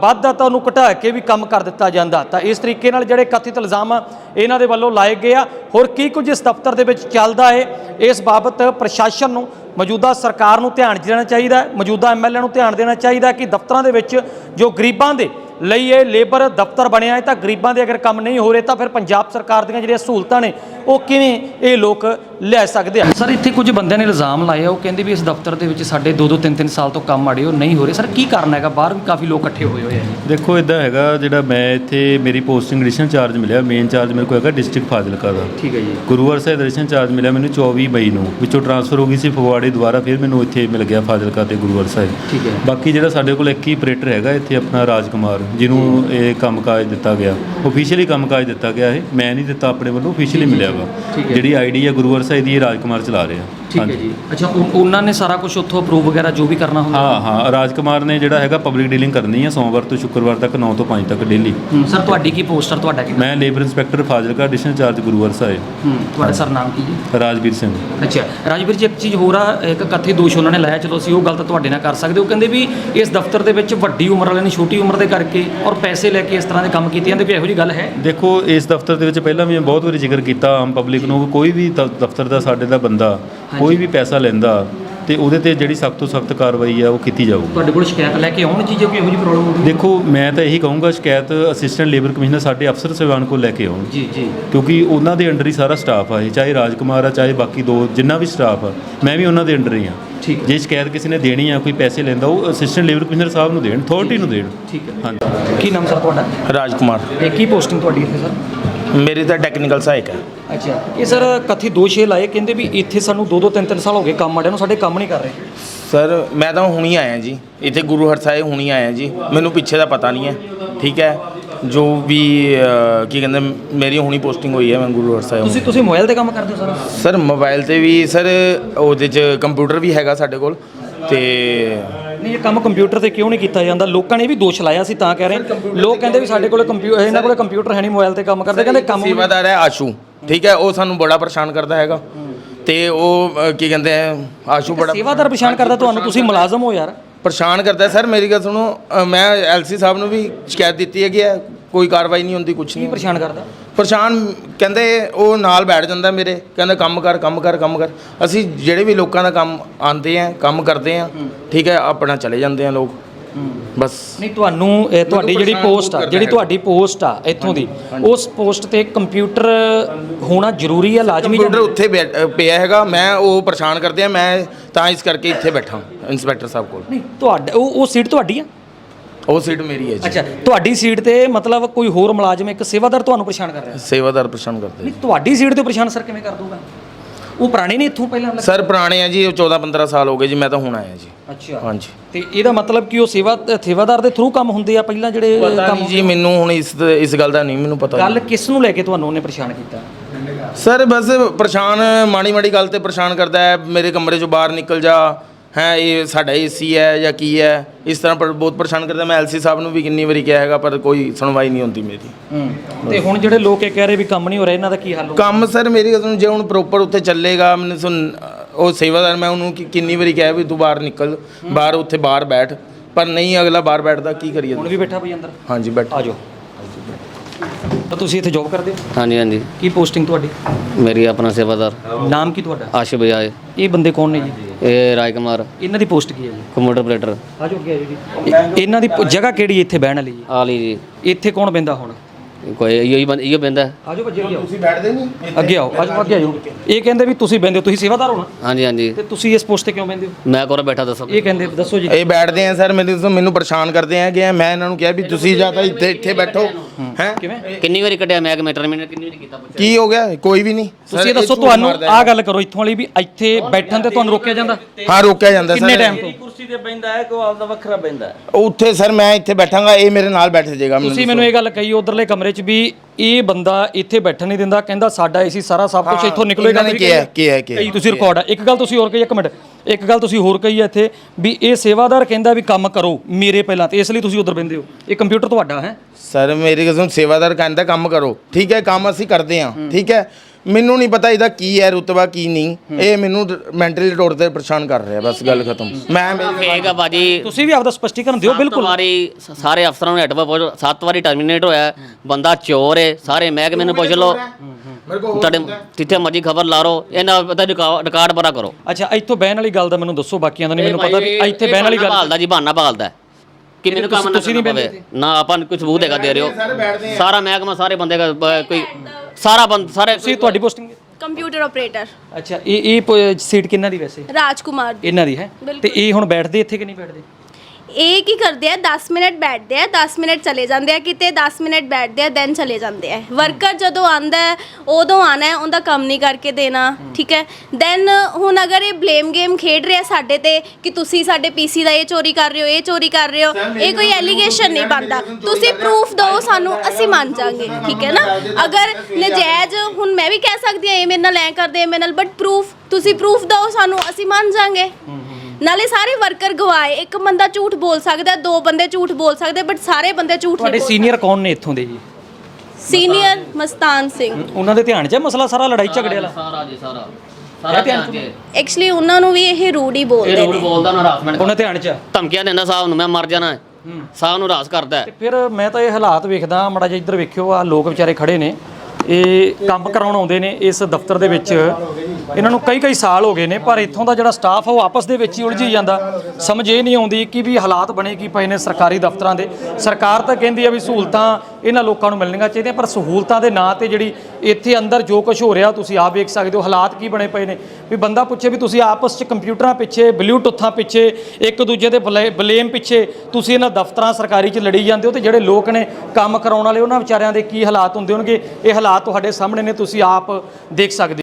ਵੱਧ ਆ ਤਾਂ ਉਹਨੂੰ ਘਟਾ ਕੇ ਵੀ ਕੰਮ ਕਰ ਦਿੱਤਾ ਜਾਂਦਾ। ਤਾਂ ਇਸ ਤਰੀਕੇ ਨਾਲ ਜਿਹੜੇ ਕਥਿਤ ਇਲਜ਼ਾਮ ਇਹਨਾਂ ਦੇ ਵੱਲੋਂ ਲਾਏ ਗਏ ਆ। ਹੋਰ ਕੀ ਕੁਝ ਇਸ ਦਫ਼ਤਰ ਦੇ ਵਿੱਚ ਚੱਲਦਾ ਹੈ ਇਸ ਬਾਬਤ ਪ੍ਰਸ਼ਾਸਨ ਨੂੰ ਮੌਜੂਦਾ ਸਰਕਾਰ ਨੂੰ ਧਿਆਨ ਦੇਣਾ ਚਾਹੀਦਾ ਹੈ, ਮੌਜੂਦਾ ਐਮਐਲਏ ਨੂੰ ਧਿਆਨ ਦੇਣਾ ਚਾਹੀਦਾ ਕਿ ਦਫ਼ਤਰਾਂ ਦੇ ਵਿੱਚ ਜੋ ਗਰੀਬਾਂ ਦੇ ਲਈ ਇਹ ਲੇਬਰ ਦਫ਼ਤਰ ਬਣਿਆ ਹੈ ਤਾਂ ਗਰੀਬਾਂ ਦੇ ਅਗਰ ਕੰਮ ਨਹੀਂ ਹੋ ਰਹੇ ਤਾਂ ਫਿਰ ਪੰਜਾਬ ਸਰਕਾਰ ਦੀਆਂ ਜਿਹੜੀਆਂ ਸਹੂਲਤਾਂ ਨੇ ਉਹ ਕਿਵੇਂ ਇਹ ਲੋਕ ਲੈ ਸਕਦੇ ਆ? ਸਰ ਇੱਥੇ ਕੁਝ ਬੰਦਿਆਂ ਨੇ ਇਲਜ਼ਾਮ ਲਾਏ ਆ ਉਹ ਕਹਿੰਦੇ ਵੀ ਇਸ ਦਫ਼ਤਰ ਦੇ ਵਿੱਚ ਸਾਡੇ 2-2 3-3 ਸਾਲ ਤੋਂ ਕੰਮ ਆੜੇ ਉਹ ਨਹੀਂ ਹੋ ਰਹੇ। ਸਰ ਕੀ ਕਾਰਨ ਹੈਗਾ? ਬਾਹਰ ਵੀ ਕਾਫੀ ਲੋਕ ਇਕੱਠੇ ਹੋਏ ਹੋਏ ਆ। ਦੇਖੋ ਇਦਾਂ ਹੈਗਾ ਜਿਹੜਾ ਮੈਂ ਇੱਥੇ ਮੇਰੀ ਪੋਸਟਿੰਗ ਐਡੀਸ਼ਨ ਚਾਰਜ ਮਿਲਿਆ ਮੇਨ ਚਾਰਜ ਮੇਰੇ ਕੋਲ ਹੈਗਾ ਡਿਸਟ੍ਰਿਕਟ ਫਾਜ਼ਿਲਕਾ ਦਾ। ਠੀਕ ਹੈ ਜੀ। ਗੁਰੂਵਾਰ ਸਾਹਿਬ ਐਡੀਸ਼ਨ ਚਾਰਜ ਮਿਲਿਆ ਮੈਨੂੰ 24 ਮਈ ਨੂੰ ਵਿੱਚੋਂ ਟਰਾਂਸਫਰ ਹੋ ਗਈ ਸੀ ਫਗਵਾੜੇ ਦੁਆਰਾ ਫਿਰ ਮੈਨੂੰ ਇੱਥੇ ਮਿਲ ਗਿਆ ਫਾਜ਼ਿਲਕਾ ਤੇ ਗੁਰੂਵਾਰ ਸਾਹਿਬ। ਠੀਕ ਹੈ। ਬਾਕੀ ਜਿਹੜਾ ਸਾਡੇ ਕੋਲ ਇੱਕ ਹੀ ਆਪਰੇਟਰ ਹੈਗਾ ਇੱਥੇ ਆਪਣਾ ਰਾਜਕੁਮਾਰ ਜਿਹਨੂੰ ਇਹ ਕੰਮਕਾਜ ਦਿੱਤਾ ਗਿਆ। ਆਫੀਸ਼ੀਅਲੀ ਕੰਮਕਾਜ ਦਿੱਤਾ ਗਿਆ ਇਹ। ਮੈਂ ਨਹੀਂ ਦਿੱਤਾ ਆਪਣੇ ਵੱਲੋਂ ਆਫੀਸ਼ੀਅਲੀ ਮਿਲਿਆ ਵਾ। ਜਿਹੜੀ ਆਈਡੀ ਹੈ ਗੁਰੂਵਾਰ ਸਾਹਿਬ ਦੀ ਇਹ ਰਾਜਕੁਮਾਰ ਚਲਾ ਰਿਹਾ। ਠੀਕ ਹੈ ਜੀ। ਅੱਛਾ ਉਹ- ਉਹਨਾਂ ਨੇ ਸਾਰਾ ਕੁਝ ਉੱਥੋਂ ਅਪਰੂਵ ਵਗੈਰਾ ਜੋ ਵੀ ਕਰਨਾ ਹੁੰਦਾ? ਹਾਂ ਹਾਂ। ਰਾਜਕੁਮਾਰ ਨੇ ਜਿਹੜਾ ਹੈਗਾ ਪਬਲਿਕ ਡੀਲਿੰਗ ਕਰਨੀ ਹੈ ਸੋਮਵਾਰ ਤੋਂ ਸ਼ੁੱਕਰਵਾਰ ਤੱਕ 9 ਤੋਂ 5 ਤੱਕ ਡੇਲੀ ਹੂੰ, ਸਰ ਤੁਹਾਡੀ ਕੀ ਪੋਸਟਰ ਤੁਹਾਡਾ ਕੀ ਮੈਂ labour inspector Fazilka addition charge ਗੁਰੂਵਾਰ ਸਾਹਿਬ ਹੂੰ ਤੁਹਾਡਾ ਸਰ ਨਾਮ ਕੀ ਜੀ? ਰਾਜਵੀਰ ਸਿੰਘ। ਅੱਛਾ ਰਾਜਵੀਰ ਜੀ ਇੱਕ ਚੀਜ਼ ਹੋਰ ਆ ਇੱਕ ਕਥਿਤ ਦੋਸ਼ ਉਹਨਾਂ ਨੇ ਲਾਇਆ ਚਲੋ ਅਸੀਂ ਉਹ ਗੱਲ ਤਾਂ ਤੁਹਾਡੇ ਨਾਲ ਕਰ ਸਕਦੇ ਹੋ। ਕਹਿੰਦੇ ਵੀ ਇਸ ਦਫ਼ਤਰ ਦੇ ਵਿੱਚ ਵੱਡੀ ਉਮਰ ਵਾਲਿਆਂ ਨੇ ਛੋਟੀ ਉਮਰ ਦੇ ਕਰਕੇ ਔਰ ਪੈਸੇ ਲੈ ਕੇ ਇਸ ਤਰ੍ਹਾਂ ਦੇ ਕੰਮ ਕੀਤੇ ਜਾਂਦੇ ਕੋਈ ਇਹੋ ਜਿਹੀ ਗੱਲ ਹੈ? ਦੇਖੋ ਇਸ ਦਫ਼ਤਰ ਦੇ ਵਿੱਚ ਪਹਿਲਾਂ ਵੀ ਮੈਂ ਬਹੁਤ ਵਾਰੀ ਜ਼ਿਕਰ ਕੀਤਾ ਆਮ ਪਬਲਿਕ ਨੂੰ ਕਿ ਕੋਈ ਵੀ ਦ- ਦਫ਼ਤਰ ਦਾ ਸਾਡੇ ਦਾ ਬੰਦਾ ਕੋਈ ਵੀ ਪੈਸਾ ਲੈਂਦਾ ਤੇ ਉਹਦੇ ਤੇ ਜਿਹੜੀ ਸਖਤ ਤੋਂ ਸਖਤ ਕਾਰਵਾਈ ਆ ਉਹ ਕੀਤੀ ਜਾਊਗੀ। ਤੁਹਾਡੇ ਕੋਲ ਸ਼ਿਕਾਇਤ ਲੈ ਕੇ ਆਉਣ ਜੀ ਜੇ ਕੋਈ ਇਹੋ ਜਿਹੀ ਪ੍ਰੋਬਲਮ ਹੁੰਦੀ ਦੇਖੋ ਮੈਂ ਤਾਂ ਇਹੀ ਕਹੂੰਗਾ ਸ਼ਿਕਾਇਤ ਅਸਿਸਟੈਂਟ ਲੇਬਰ ਕਮਿਸ਼ਨਰ ਸਾਡੇ ਅਫਸਰ ਸੇਵਾਨ ਕੋਲ ਲੈ ਕੇ ਆਉਣ। ਜੀ ਜੀ। ਕਿਉਂਕਿ ਉਹਨਾਂ ਦੇ ਅੰਡਰ ਹੀ ਸਾਰਾ ਸਟਾਫ ਆ ਇਹ ਚਾਹੇ ਰਾਜਕੁਮਾਰ ਆ ਚਾਹੇ ਬਾਕੀ ਦੋ ਜਿੰਨਾ ਵੀ ਸਟਾਫ ਆ ਮੈਂ ਵੀ ਉਹਨਾਂ ਦੇ ਅੰਡਰ ਹੀ ਆ। ਠੀਕ। ਜੇ ਸ਼ਿਕਾਇਤ ਕਿਸੇ ਨੇ ਦੇਣੀ ਆ ਕੋਈ ਪੈਸੇ ਲੈਂਦਾ ਉਹ ਅਸਿਸਟੈਂਟ ਲੇਬਰ ਕਮਿਸ਼ਨਰ ਸਾਹਿਬ ਨੂੰ ਦੇਣ ਅਥਾਰਟੀ ਨੂੰ ਦੇਣ। ਠੀਕ ਹੈ ਹਾਂਜੀ। ਕੀ ਨਾਮ ਸਰ ਤੁਹਾਡਾ? ਰਾਜਕੁਮਾਰ। ਇਹ ਕੀ ਪੋਸਟਿੰਗ ਤੁਹਾਡੀ ਇੱਥੇ ਸਰ? ਮੇਰੀ ਤਾਂ ਟੈਕਨੀਕਲ ਸਹਾਇਕ ਹੈ। ਅੱਛਾ। ਇਹ ਸਰ ਕਥਿਤ ਦੋਸ਼ ਇਹ ਲਾਏ ਕਹਿੰਦੇ ਵੀ ਇੱਥੇ ਸਾਨੂੰ 2-2 3-3 ਸਾਲ ਹੋ ਗਏ ਕੰਮ ਆੜਿਆਂ ਨੂੰ ਸਾਡੇ ਕੰਮ ਨਹੀਂ ਕਰ ਰਹੇ। ਸਰ ਮੈਂ ਤਾਂ ਹੁਣੀ ਆਇਆ ਜੀ। ਇੱਥੇ ਗੁਰੂ ਹਰਸਾਏ ਹੁਣੀ ਆਇਆ ਜੀ। ਮੈਨੂੰ ਪਿੱਛੇ ਦਾ ਪਤਾ ਨਹੀਂ ਹੈ। ਠੀਕ ਹੈ। ਜੋ ਵੀ ਅਹ, ਕੀ ਕਹਿੰਦੇ ਮੇਰੀ ਹੁਣੀ ਪੋਸਟਿੰਗ ਹੋਈ ਹੈ ਮੈਂ ਗੁਰੂ ਹਰਸਾਏ ਤੁਸੀਂ ਤੁਸੀਂ ਮੋਬਾਈਲ ਤੇ ਕੰਮ ਕਰਦੇ ਹੋ ਸਰ? ਸਰ ਮੋਬਾਈਲ ਤੇ ਵੀ ਸਰ ਉਹਦੇ 'ਚ ਕੰਪਿਊਟਰ ਵੀ ਹੈਗਾ ਸਾਡੇ ਕੋਲ। ਤੇ ਨਹੀਂ ਇਹ ਕੰਮ ਕੰਪਿਊਟਰ ਤੇ ਕਿਉਂ ਨਹੀਂ ਕੀਤਾ ਜਾਂਦਾ? ਲੋਕਾਂ ਨੇ ਵੀ ਦੋਸ਼ ਲਾਇਆ ਸੀ ਤਾਂ ਕਹਿ ਰਹੇ ਲੋਕ ਕਹਿੰਦੇ ਵੀ ਸਾਡੇ ਕੋਲ ਕੰਪਿਊਟਰ ਇਹਨਾਂ ਕੋਲ ਕੰਪਿਊਟਰ ਹੈ ਨਹੀਂ ਮੋਬਾਈਲ ਤੇ ਕੰਮ ਕਰਦੇ। ਕਹਿੰਦੇ ਕੰਮ ਸੇਵਾਦਾਰ ਹੈ ਆਸ਼ੂ ਠੀਕ ਹੈ ਉਹ ਸਾਨੂੰ ਬੜਾ ਪਰੇਸ਼ਾਨ ਕਰਦਾ ਹੈਗਾ। ਤੇ ਉਹ ਕੀ ਕਹਿੰਦੇ ਆ ਆਸ਼ੂ ਬੜਾ ਸੇਵਾਦਾਰ ਪਛਾਣ ਕਰਦਾ ਤੁਹਾਨੂੰ ਤੁਸੀਂ ਮੁਲਾਜ਼ਮ ਹੋ ਯਾਰ। ਪਰੇਸ਼ਾਨ ਕਰਦਾ। ਸਰ ਮੇਰੀ ਗੱਲ ਸੁਣੋ ਮੈਂ ਐਲਸੀ ਸਾਹਿਬ ਨੂੰ ਵੀ ਸ਼ਿਕਾਇਤ ਦਿੱਤੀ ਹੈਗੀ ਹੈ। ਕੋਈ ਕਾਰਵਾਈ ਨਹੀਂ ਹੁੰਦੀ ਕੁਝ ਕੀ ਨਹੀਂ ਪਰੇਸ਼ਾਨ ਕਰਦਾ? ਪਰੇਸ਼ਾਨ ਕਹਿੰਦੇ ਉਹ ਨਾਲ ਬੈਠ ਜਾਂਦਾ ਮੇਰੇ ਕਹਿੰਦਾ ਕੰਮ ਕਰ ਕੰਮ ਕਰ ਕੰਮ ਕਰ। ਅਸੀਂ ਜਿਹੜੇ ਵੀ ਲੋਕਾਂ ਦਾ ਕੰਮ ਆਂਦੇ ਆ ਕੰਮ ਕਰਦੇ ਆ ਠੀਕ ਹੈ ਆਪਣਾ ਚਲੇ ਜਾਂਦੇ ਆ ਲੋਕ। ਬਸ। ਨਹੀਂ ਤੁਹਾਨੂੰ ਇਹ ਤੁਹਾਡੀ ਜਿਹੜੀ ਪਰੇਸ਼ਾਨ ਪੋਸਟ ਆ ਜਿਹੜੀ ਤੁਹਾਡੀ ਪੋਸਟ ਆ ਇੱਥੋਂ ਦੀ ਉਸ ਪੋਸਟ ਤੇ ਕੰਪਿਊਟਰ ਹੋਣਾ ਜ਼ਰੂਰੀ ਆ ਲਾਜ਼ਮੀ ਜਾਂ ਕੰਪਿਊਟਰ ਉੱਥੇ ਅ, ਪਿਆ ਹੈਗਾ ਮੈਂ ਉਹ ਪਰੇਸ਼ਾਨ ਕਰਦੇ ਆ ਮੈਂ ਤਾਂ ਇਸ ਕਰਕੇ ਇੱਥੇ ਬੈਠਾ ਇੰਸਪੈਕਟਰ ਸਾਹਿਬ ਕੋਲ। ਨਹੀਂ ਤੁਹਾਡਾ ਉਹ ਉਹ ਸੀਟ ਤੁਹਾਡੀ ਆ? ਉਹ ਸੀਟ ਮੇਰੀ ਹੈ ਜੀ। ਅੱਛਾ ਤੁਹਾਡੀ ਸੀਟ ਤੇ ਮਤਲਬ ਕੋਈ ਹੋਰ ਮੁਲਾਜ਼ਮ ਇੱਕ ਸੇਵਾਦਾਰ ਤੁਹਾਨੂੰ ਪਰੇਸ਼ਾਨ ਕਰ ਰਿਹਾ? ਸੇਵਾਦਾਰ ਪਰੇਸ਼ਾਨ ਕਰਦੇ ਨਹੀਂ ਤੁਹਾਡੀ ਸੀਟ ਤੇ ਪਰੇਸ਼ਾਨ ਸਰ ਕਿਵੇਂ ਕਰ ਦੂਗਾ ਉਹ ਪੁਰਾਣੇ ਨੇ ਇੱਥੋਂ ਪਹਿਲਾਂ ਲੱਗੇ? ਸਰ ਪੁਰਾਣੇ ਆ ਜੀ 14 15 ਸਾਲ ਹੋ ਗਏ ਜੀ ਮੈਂ ਤਾਂ ਹੁਣ ਆਇਆ ਜੀ। ਅੱਛਾ। ਹਾਂਜੀ। ਤੇ ਇਹਦਾ ਮਤਲਬ ਕਿ ਉਹ ਸੇਵਾ ਸੇਵਾਦਾਰ ਦੇ ਥਰੂ ਕੰਮ ਹੁੰਦੇ ਆ ਪਹਿਲਾਂ ਜਿਹੜੇ ਪਤਾ ਕੰਮ ਨਹੀਂ ਜੀ ਮੈਨੂੰ ਹੁਣ ਇਸ ਇਸ ਗੱਲ ਦਾ ਨਹੀਂ ਮੈਨੂੰ ਪਤਾ ਗੱਲ ਕਿਸ ਨੂੰ ਲੈ ਕੇ ਤੁਹਾਨੂੰ ਉਹਨੇ ਪਰੇਸ਼ਾਨ ਕੀਤਾ? ਸਰ ਬਸ ਪਰੇਸ਼ਾਨ ਮਾੜੀ ਮਾੜੀ ਗੱਲ ਤੇ ਪਰੇਸ਼ਾਨ ਕਰਦਾ ਹੈ ਮੇਰੇ ਕਮਰੇ ਚੋਂ ਬਾਹਰ ਨਿਕਲ ਜਾ ਹੈ ਇਹ ਸਾਡਾ ਏਸੀ ਹੈ ਜਾਂ ਕੀ ਹੈ? ਇਸ ਤਰ੍ਹਾਂ ਪਰ ਬਹੁਤ ਪਰੇਸ਼ਾਨ ਕਰਦਾ। ਮੈਂ ਐਲਸੀ ਸਾਹਿਬ ਨੂੰ ਵੀ ਕਿੰਨੀ ਵਾਰੀ ਕਿਹਾ ਹੈਗਾ ਪਰ ਕੋਈ ਸੁਣਵਾਈ ਨਹੀਂ ਹੁੰਦੀ ਮੇਰੀ। ਹੂੰ। ਤੇ ਹੁਣ ਜਿਹੜੇ ਲੋਕ ਇਹ ਕਹਿ ਰਹੇ ਵੀ ਕੰਮ ਨਹੀਂ ਹੋ ਰਿਹਾ ਇਹਨਾਂ ਦਾ ਕੀ ਹੱਲ ਹੋਊ? ਕੰਮ ਸਰ ਮੇਰੀ ਗੱਲ ਸੁਣ ਜੇ ਹੁਣ ਪ੍ਰੋਪਰ ਉੱਥੇ ਚੱਲੇਗਾ ਮੈਨੂੰ ਸੁਣ ਉਹ ਸੇਵਾਦਾਰ ਮੈਂ ਉਹਨੂੰ ਕਿ- ਕਿੰਨੀ ਵਾਰੀ ਕਿਹਾ ਵੀ ਤੂੰ ਬਾਹਰ ਨਿਕਲ ਬਾਹਰ ਉੱਥੇ ਬਾਹਰ ਬੈਠ। ਪਰ ਨਹੀਂ ਅਗਲਾ ਬਾਹਰ ਬੈਠਦਾ ਕੀ ਕਰੀਏ? ਹੁਣ ਵੀ ਬੈਠਾ ਪਈ ਅੰਦਰ? ਹਾਂਜੀ ਬੈਠ। ਆ ਜਾਓ। ਤਾਂ ਤੁਸੀਂ ਇੱਥੇ ਜੌਬ ਕਰਦੇ ਹੋ? ਹਾਂਜੀ ਹਾਂਜੀ। ਕੀ ਪੋਸਟਿੰਗ ਤੁਹਾਡੀ? ਮੇਰੀ ਆਪਣਾ ਸੇਵਾਦਾਰ। ਨਾਮ ਕੀ ਤੁਹਾਡਾ? ਆਸ਼ਿ ਬਜਾਏ ਇਹ ਬੰਦੇ ਕੌਣ ਨੇ ਜੀ? ਇਹ ਰਾਜਕੁਮਾਰ ਇਹਨਾਂ ਦੀ ਪੋਸਟ ਕੀ ਹੈ ਜੀ? ਕੰਪਿਊਟਰ ਆਪਰੇਟਰ ਆ ਜਾਓ ਅੱਗੇ ਆ ਜੀ। ਇਹ- ਇਹਨਾਂ ਦੀ ਪ- ਜਗ੍ਹਾ ਕਿਹੜੀ ਹੈ ਇੱਥੇ ਬਹਿਣ ਵਾਲੀ ਜੀ? ਆਲੀ ਜੀ। ਇੱਥੇ ਕੌਣ ਬੈਂਦਾ ਹੁਣ? ਕੋਈ ਇਹੋ ਹੀ ਬੰਦ ਇਹੋ ਬੰਦਾ। ਆਜੋ ਅੱਗੇ ਆਓ। ਤੁਸੀਂ ਬੈਠਦੇ ਨਹੀਂ ਅੱਗੇ ਆਓ ਆਜੋ ਅੱਗੇ ਆਜੋ ਇਹ ਕਹਿੰਦੇ ਵੀ ਤੁਸੀਂ ਬੈੰਦੇ ਹੋ ਤੁਸੀਂ ਸੇਵਾਦਾਰ ਹੋ ਨਾ? ਹਾਂਜੀ ਹਾਂਜੀ। ਤੇ ਤੁਸੀਂ ਇਸ ਪੋਸਟ ਤੇ ਕਿਉਂ ਬੈੰਦੇ ਹੋ? ਮੈਂ ਕੋਲ ਬੈਠਾ ਦੱਸੋ। ਇਹ ਕਹਿੰਦੇ ਦੱਸੋ ਜੀ। ਇਹ ਬੈਠਦੇ ਆ ਸਰ ਮੈਨੂੰ ਮੈਨੂੰ ਪਰੇਸ਼ਾਨ ਕਰਦੇ ਆ ਕਿ ਮੈਂ ਇਹਨਾਂ ਨੂੰ ਕਿਹਾ ਵੀ ਤੁਸੀਂ ਜਾਂ ਤਾਂ ਇੱਥੇ ਇੱਥੇ ਬੈਠੋ। ਹੈ? ਕਿਵੇਂ? ਕਿੰਨੀ ਵਾਰੀ ਕੱਢਿਆ ਮੈਂ ਕਿ ਮੀਟਰ ਮੈਨੇ ਕਿੰਨੀ ਵਾਰੀ ਕੀਤਾ ਪੁੱਛਿਆ? ਕੀ ਹੋ ਗਿਆ? ਕੋਈ ਵੀ ਨਹੀਂ। ਤੁਸੀਂ ਦੱਸੋ ਤੁਹਾਨੂੰ ਆਹ ਗੱਲ ਕਰੋ ਇੱਥੋਂ ਵਾਲੀ ਵੀ ਇੱਥੇ ਬੈਠਣ ਤੇ ਤੁਹਾਨੂੰ ਰੋਕਿਆ ਜਾਂਦਾ? ਹਾਂ ਰੋਕਿਆ ਜਾਂਦਾ ਕਿੰਨੇ ਸਰ ਟਾਈਮ ਤੋਂ? ਕੁਰਸੀ ਤੇ ਬੈਂਦਾ ਹੈ ਕੋ ਆਪਦਾ ਵੱਖਰਾ ਬੈਂਦਾ ਹੈ? ਉੱਥੇ ਸਰ ਮੈਂ ਇੱਥੇ ਬੈਠਾਂਗਾ ਇਹ ਮੇਰੇ ਨਾਲ ਬੈਠ ਜਾਏਗਾ ਤੁਸੀਂ ਮੈਨੂੰ ਇਹ ਗੱਲ ਕਹੀ ਉਧਰਲੇ ਕਮਰੇ 'ਚ ਵੀ ਇਹ ਬੰਦਾ ਇੱਥੇ ਬੈਠਣ ਨਹੀਂ ਦਿੰਦਾ ਕਹਿੰਦਾ ਸਾਡਾ ਏਸੀ ਸਾਰਾ ਸਭ ਕੁਝ ਇੱਥੋਂ ਨਿਕਲੇਗਾ ਇਹਨਾਂ ਨੇ ਕਿਹਾ, ਕਿਹਾ, ਕਿਹਾ। ਕਹੀ ਤੁਸੀਂ ਰਿਕਾਰਡ ਆ। ਇੱਕ ਗੱਲ ਤੁਸੀਂ ਹੋਰ ਕਹੀ ਇੱਕ ਮਿੰਟ। ਇੱਕ ਗੱਲ ਤੁਸੀਂ ਹੋਰ ਕਹੀ ਆ ਇੱਥੇ ਵੀ ਇਹ ਸੇਵਾਦਾਰ ਕਹਿੰਦਾ ਵੀ ਕੰਮ ਕਰੋ ਮੇਰੇ ਪਹਿਲਾਂ ਤੇ ਇਸ ਲਈ ਤੁਸੀਂ ਉਧਰ ਬੈੰਦੇ ਹੋ। ਇਹ ਕੰਪਿਊਟਰ ਤੁਹਾਡਾ ਹੈ। ਸਰ ਮੇਰੀ ਕਸਮ ਸੇਵਾਦਾਰ ਕਹਿੰਦਾ ਕੰਮ ਕਰੋ। ਠੀਕ ਹੈ ਕੰਮ ਅਸੀਂ ਕਰਦੇ ਹਾਂ। ਠੀਕ ਹੈ ਮੈਨੂੰ ਨਹੀਂ ਪਤਾ ਇਹਦਾ ਕੀ ਹੈ ਰੁਤਬਾ ਕੀ ਨਹੀਂ। ਇਹ ਮੈਨੂੰ ਮੈਂਟਲੀ ਤੌਰ ਤੇ ਪਰੇਸ਼ਾਨ ਕਰ ਰਿਹਾ ਬਸ ਗੱਲ ਖਤਮ। ਮੈਂ ਮੇਰੇ ਠੀਕ ਆ ਬਾਜੀ ਤੁਸੀਂ ਵੀ ਆਪਦਾ ਸਪਸ਼ਟੀਕਰਨ ਦਿਓ ਬਿਲਕੁਲ। ਵਾਰੀ ਸ- ਸਾਰੇ ਅਫਸਰਾਂ ਨੂੰ ਹੈਡਵਾ ਪੁੱਛ ਸੱਤ ਵਾਰੀ ਟਰਮੀਨੇਟ ਹੋਇਆ ਹੈ। ਬੰਦਾ ਚੋਰ ਹੈ ਸਾਰੇ ਮਹਿਕਮੇ ਨੂੰ ਪੁੱਛ ਲਓ। ਤੁਹਾਡੇ ਜਿੱਥੇ ਮਰਜ਼ੀ ਖਬਰ ਲਾ ਰੋ ਇਹਨਾਂ ਪਤਾ ਰਿਕਾਰਡ ਬਰਾ ਕਰੋ। ਅੱਛਾ ਇੱਥੋਂ ਬਹਿਣ ਵਾਲੀ ਗੱਲ ਦਾ ਮੈਨੂੰ ਦੱਸੋ ਬਾਕੀਆਂ ਦਾ ਨਹੀਂ ਮੈਨੂੰ ਪਤਾ ਵੀ ਇੱਥੇ ਬਹਿਣ ਵਾਲੀ ਗੱਲ ਭਾਲਦਾ ਜੀ ਬਹਾਨਾ ਭਾਲਦਾ। ਹੈ। ਕਿ ਮੈਨੂੰ ਕੰਮ ਨਾ ਤੁਸੀਂ ਨਹੀਂ ਪਵੇ। ਨਾ ਆਪਾਂ ਨੂੰ ਕੋਈ ਸਬੂਤ ਹੈਗਾ ਦੇ ਰਹੇ। ਹੋ ਸਾਰਾ ਮਹਿਕਮਾ ਸਾਰੇ ਬੰਦੇ ਦਾ ਬ- ਕੋਈ ਸਾਰਾ ਬੰਦ ਸਾਰੇ ਤੁਸੀਂ ਤੁਹਾਡੀ ਪੋਸਟਿੰਗ ਕੰਪਿਊਟਰ ਆਪਰੇਟਰ ਅੱਛਾ ਇਹ ਇਹ ਸੀਟ ਕਿੰਨਾ ਦੀ ਵੈਸੇ? ਰਾਜਕੁਮਾਰ ਇਹਨਾਂ ਦੀ ਹੈ? ਤੇ ਇਹ ਹੁਣ ਬੈਠਦੇ ਇੱਥੇ ਕਿ ਨਹੀਂ ਬੈਠਦੇ? ਇਹ ਕੀ ਕਰਦੇ ਆ? 10 ਮਿੰਟ ਬੈਠਦੇ ਆ 10 ਮਿੰਟ ਚਲੇ ਜਾਂਦੇ ਆ ਕਿਤੇ 10 ਮਿੰਟ ਬੈਠਦੇ ਆ ਦੈਨ ਚਲੇ ਜਾਂਦੇ ਆ। ਵਰਕਰ ਜਦੋਂ ਆਂਦਾ ਹੈ ਉਦੋਂ ਆਣਾ ਹੈ ਉਹਦਾ ਕੰਮ ਨਹੀਂ ਕਰਕੇ ਦੇਣਾ ਠੀਕ ਹੈ? ਦੈਨ ਹੁਣ ਅਗਰ ਇਹ ਬਲੇਮ ਗੇਮ ਖੇਡ ਰਿਹਾ ਸਾਡੇ ਤੇ ਕਿ ਤੁਸੀਂ ਸਾਡੇ ਪੀਸੀ ਦਾ ਇਹ ਚੋਰੀ ਕਰ ਰਹੇ ਹੋ ਇਹ ਚੋਰੀ ਕਰ ਰਹੇ ਹੋ ਇਹ ਕੋਈ ਐਲੀਗੇਸ਼ਨ ਨਹੀਂ ਬਣਦਾ। ਤੁਸੀਂ ਪ੍ਰੂਫ ਦਿਓ ਸਾਨੂੰ ਅਸੀਂ ਮੰਨ ਜਾਾਂਗੇ ਠੀਕ ਹੈ ਨਾ? ਅਗਰ ਨਜਾਇਜ਼ ਹੁਣ ਮੈਂ ਵੀ ਕਹਿ ਸਕਦੀ ਹਾਂ ਇਹ ਮੇਰੇ ਨਾਲ ਐ ਕਰਦੇ ਆ ਮੇਰੇ ਨਾਲ ਬਟ ਪ੍ਰੂਫ ਤੁਸੀਂ ਪ੍ਰੂਫ ਦਿਓ ਸਾਨੂੰ ਅਸੀਂ ਮੰਨ ਜਾਾਂਗੇ। ਨਾਲੇ ਸਾਰੇ ਵਰਕਰ ਗਵਾਏ ਇੱਕ ਬੰਦਾ ਝੂਠ ਬੋਲ ਸਕਦਾ ਦੋ ਬੰਦੇ ਝੂਠ ਬੋਲ ਸਕਦੇ ਬਟ ਸਾਰੇ ਬੰਦੇ ਝੂਠ ਤੁਹਾਡੇ ਨਹੀਂ ਸੀਨੀਅਰ ਕੌਣ ਨੇ ਇੱਥੋਂ ਦੇ ਜੀ? ਸੀਨੀਅਰ ਮਸਤਾਨ ਸਿੰਘ। ਉਹਨਾਂ ਦੇ ਧਿਆਨ 'ਚ ਹੈ ਮਸਲਾ ਸਾਰਾ ਲੜਾਈ ਝਗੜੇ ਵਾਲਾ? ਸਾਰਾ ਜੀ ਸਾਰਾ। ਸਾਰਾ ਧਿਆਨ ਚ। ਐਕਚੁਅਲੀ ਉਹਨਾਂ ਨੂੰ ਵੀ ਇਹ ਹੀ ਇਹ ਬੋਲਦੇ ਨੇ ਬੋਲਦਾ ਨਾ ਹਰਾਸਮੈਂਟ ਉਹਨਾਂ ਧਿਆਨ 'ਚ ਆ। ਧਮਕੀਆਂ ਦਿੰਦਾ ਸਾਹਿਬ ਨੂੰ ਮੈਂ ਮਰ ਜਾਣਾ। ਹੈ ਸਾਹਿਬ ਨੂੰ ਰਾਸ ਕਰਦਾ ਹੈ। ਤੇ ਫਿਰ ਮੈਂ ਤਾਂ ਇਹ ਹਾਲਾਤ ਵੇਖਦਾ ਮੜਾ ਜਿਹਾ ਇੱਧਰ ਵੇਖਿਓ ਆ ਲੋਕ ਵਿਚਾਰੇ ਖੜੇ ਨੇ। ਇਹ ਕੰਮ ਕਰਾਉਣ ਆਉਂਦੇ ਨੇ ਇਸ ਦਫ਼ਤਰ ਦੇ ਵਿੱਚ। ਇਹਨਾਂ ਨੂੰ ਕਈ ਕਈ ਸਾਲ ਹੋ ਗਏ ਨੇ, ਪਰ ਇੱਥੋਂ ਦਾ ਜਿਹੜਾ ਸਟਾਫ ਆ ਉਹ ਆਪਸ ਦੇ ਵਿੱਚ ਹੀ ਉਲਝੀ ਜਾਂਦਾ। ਸਮਝ ਇਹ ਨਹੀਂ ਆਉਂਦੀ ਕਿ ਵੀ ਹਾਲਾਤ ਬਣੇ ਕੀ ਪਏ ਨੇ ਸਰਕਾਰੀ ਦਫ਼ਤਰਾਂ ਦੇ। ਸਰਕਾਰ ਤਾਂ ਕਹਿੰਦੀ ਆ ਵੀ ਸਹੂਲਤਾਂ ਇਹਨਾਂ ਲੋਕਾਂ ਨੂੰ ਮਿਲਣੀਆਂ ਚਾਹੀਦੀਆਂ, ਪਰ ਸਹੂਲਤਾਂ ਦੇ ਨਾਂ ਤੇ ਜਿਹੜੀ ਇੱਥੇ ਅੰਦਰ ਜੋ ਕੁਝ ਹੋ ਰਿਹਾ, ਤੁਸੀਂ ਆਪ ਵੇਖ ਸਕਦੇ ਹੋ ਹਾਲਾਤ ਕੀ ਬਣੇ ਪਏ ਨੇ। ਵੀ ਬੰਦਾ ਪੁੱਛੇ ਵੀ ਤੁਸੀਂ ਆਪਸ 'ਚ ਕੰਪਿਊਟਰਾਂ ਪਿੱਛੇ ਬਲੂਟੁੱਥਾਂ ਪਿੱਛੇ, ਇੱਕ ਦੂਜੇ ਦੇ ਬਲੇ- ਬਲੇਮ ਪਿੱਛੇ ਤੁਸੀਂ ਇਹਨਾਂ ਦਫ਼ਤਰਾਂ ਸਰਕਾਰੀ 'ਚ ਲੜੀ ਜਾਂਦੇ ਹੋ ਤੇ ਜਿਹੜੇ ਲੋਕ ਨੇ ਕੰਮ ਕਰਾਉਣ ਵਾਲੇ, ਉਹਨਾਂ ਵਿਚਾਰਿਆਂ ਦੇ ਕੀ ਹਾਲਾਤ ਹੁੰਦੇ ਹੋਣਗੇ? ਇਹ ਹਾਲਾਤ ਤੁਹਾਡੇ ਸਾਹਮਣੇ ਨੇ, ਤੁਸੀਂ ਆਪ ਦੇਖ ਸਕਦੇ ਹੋ।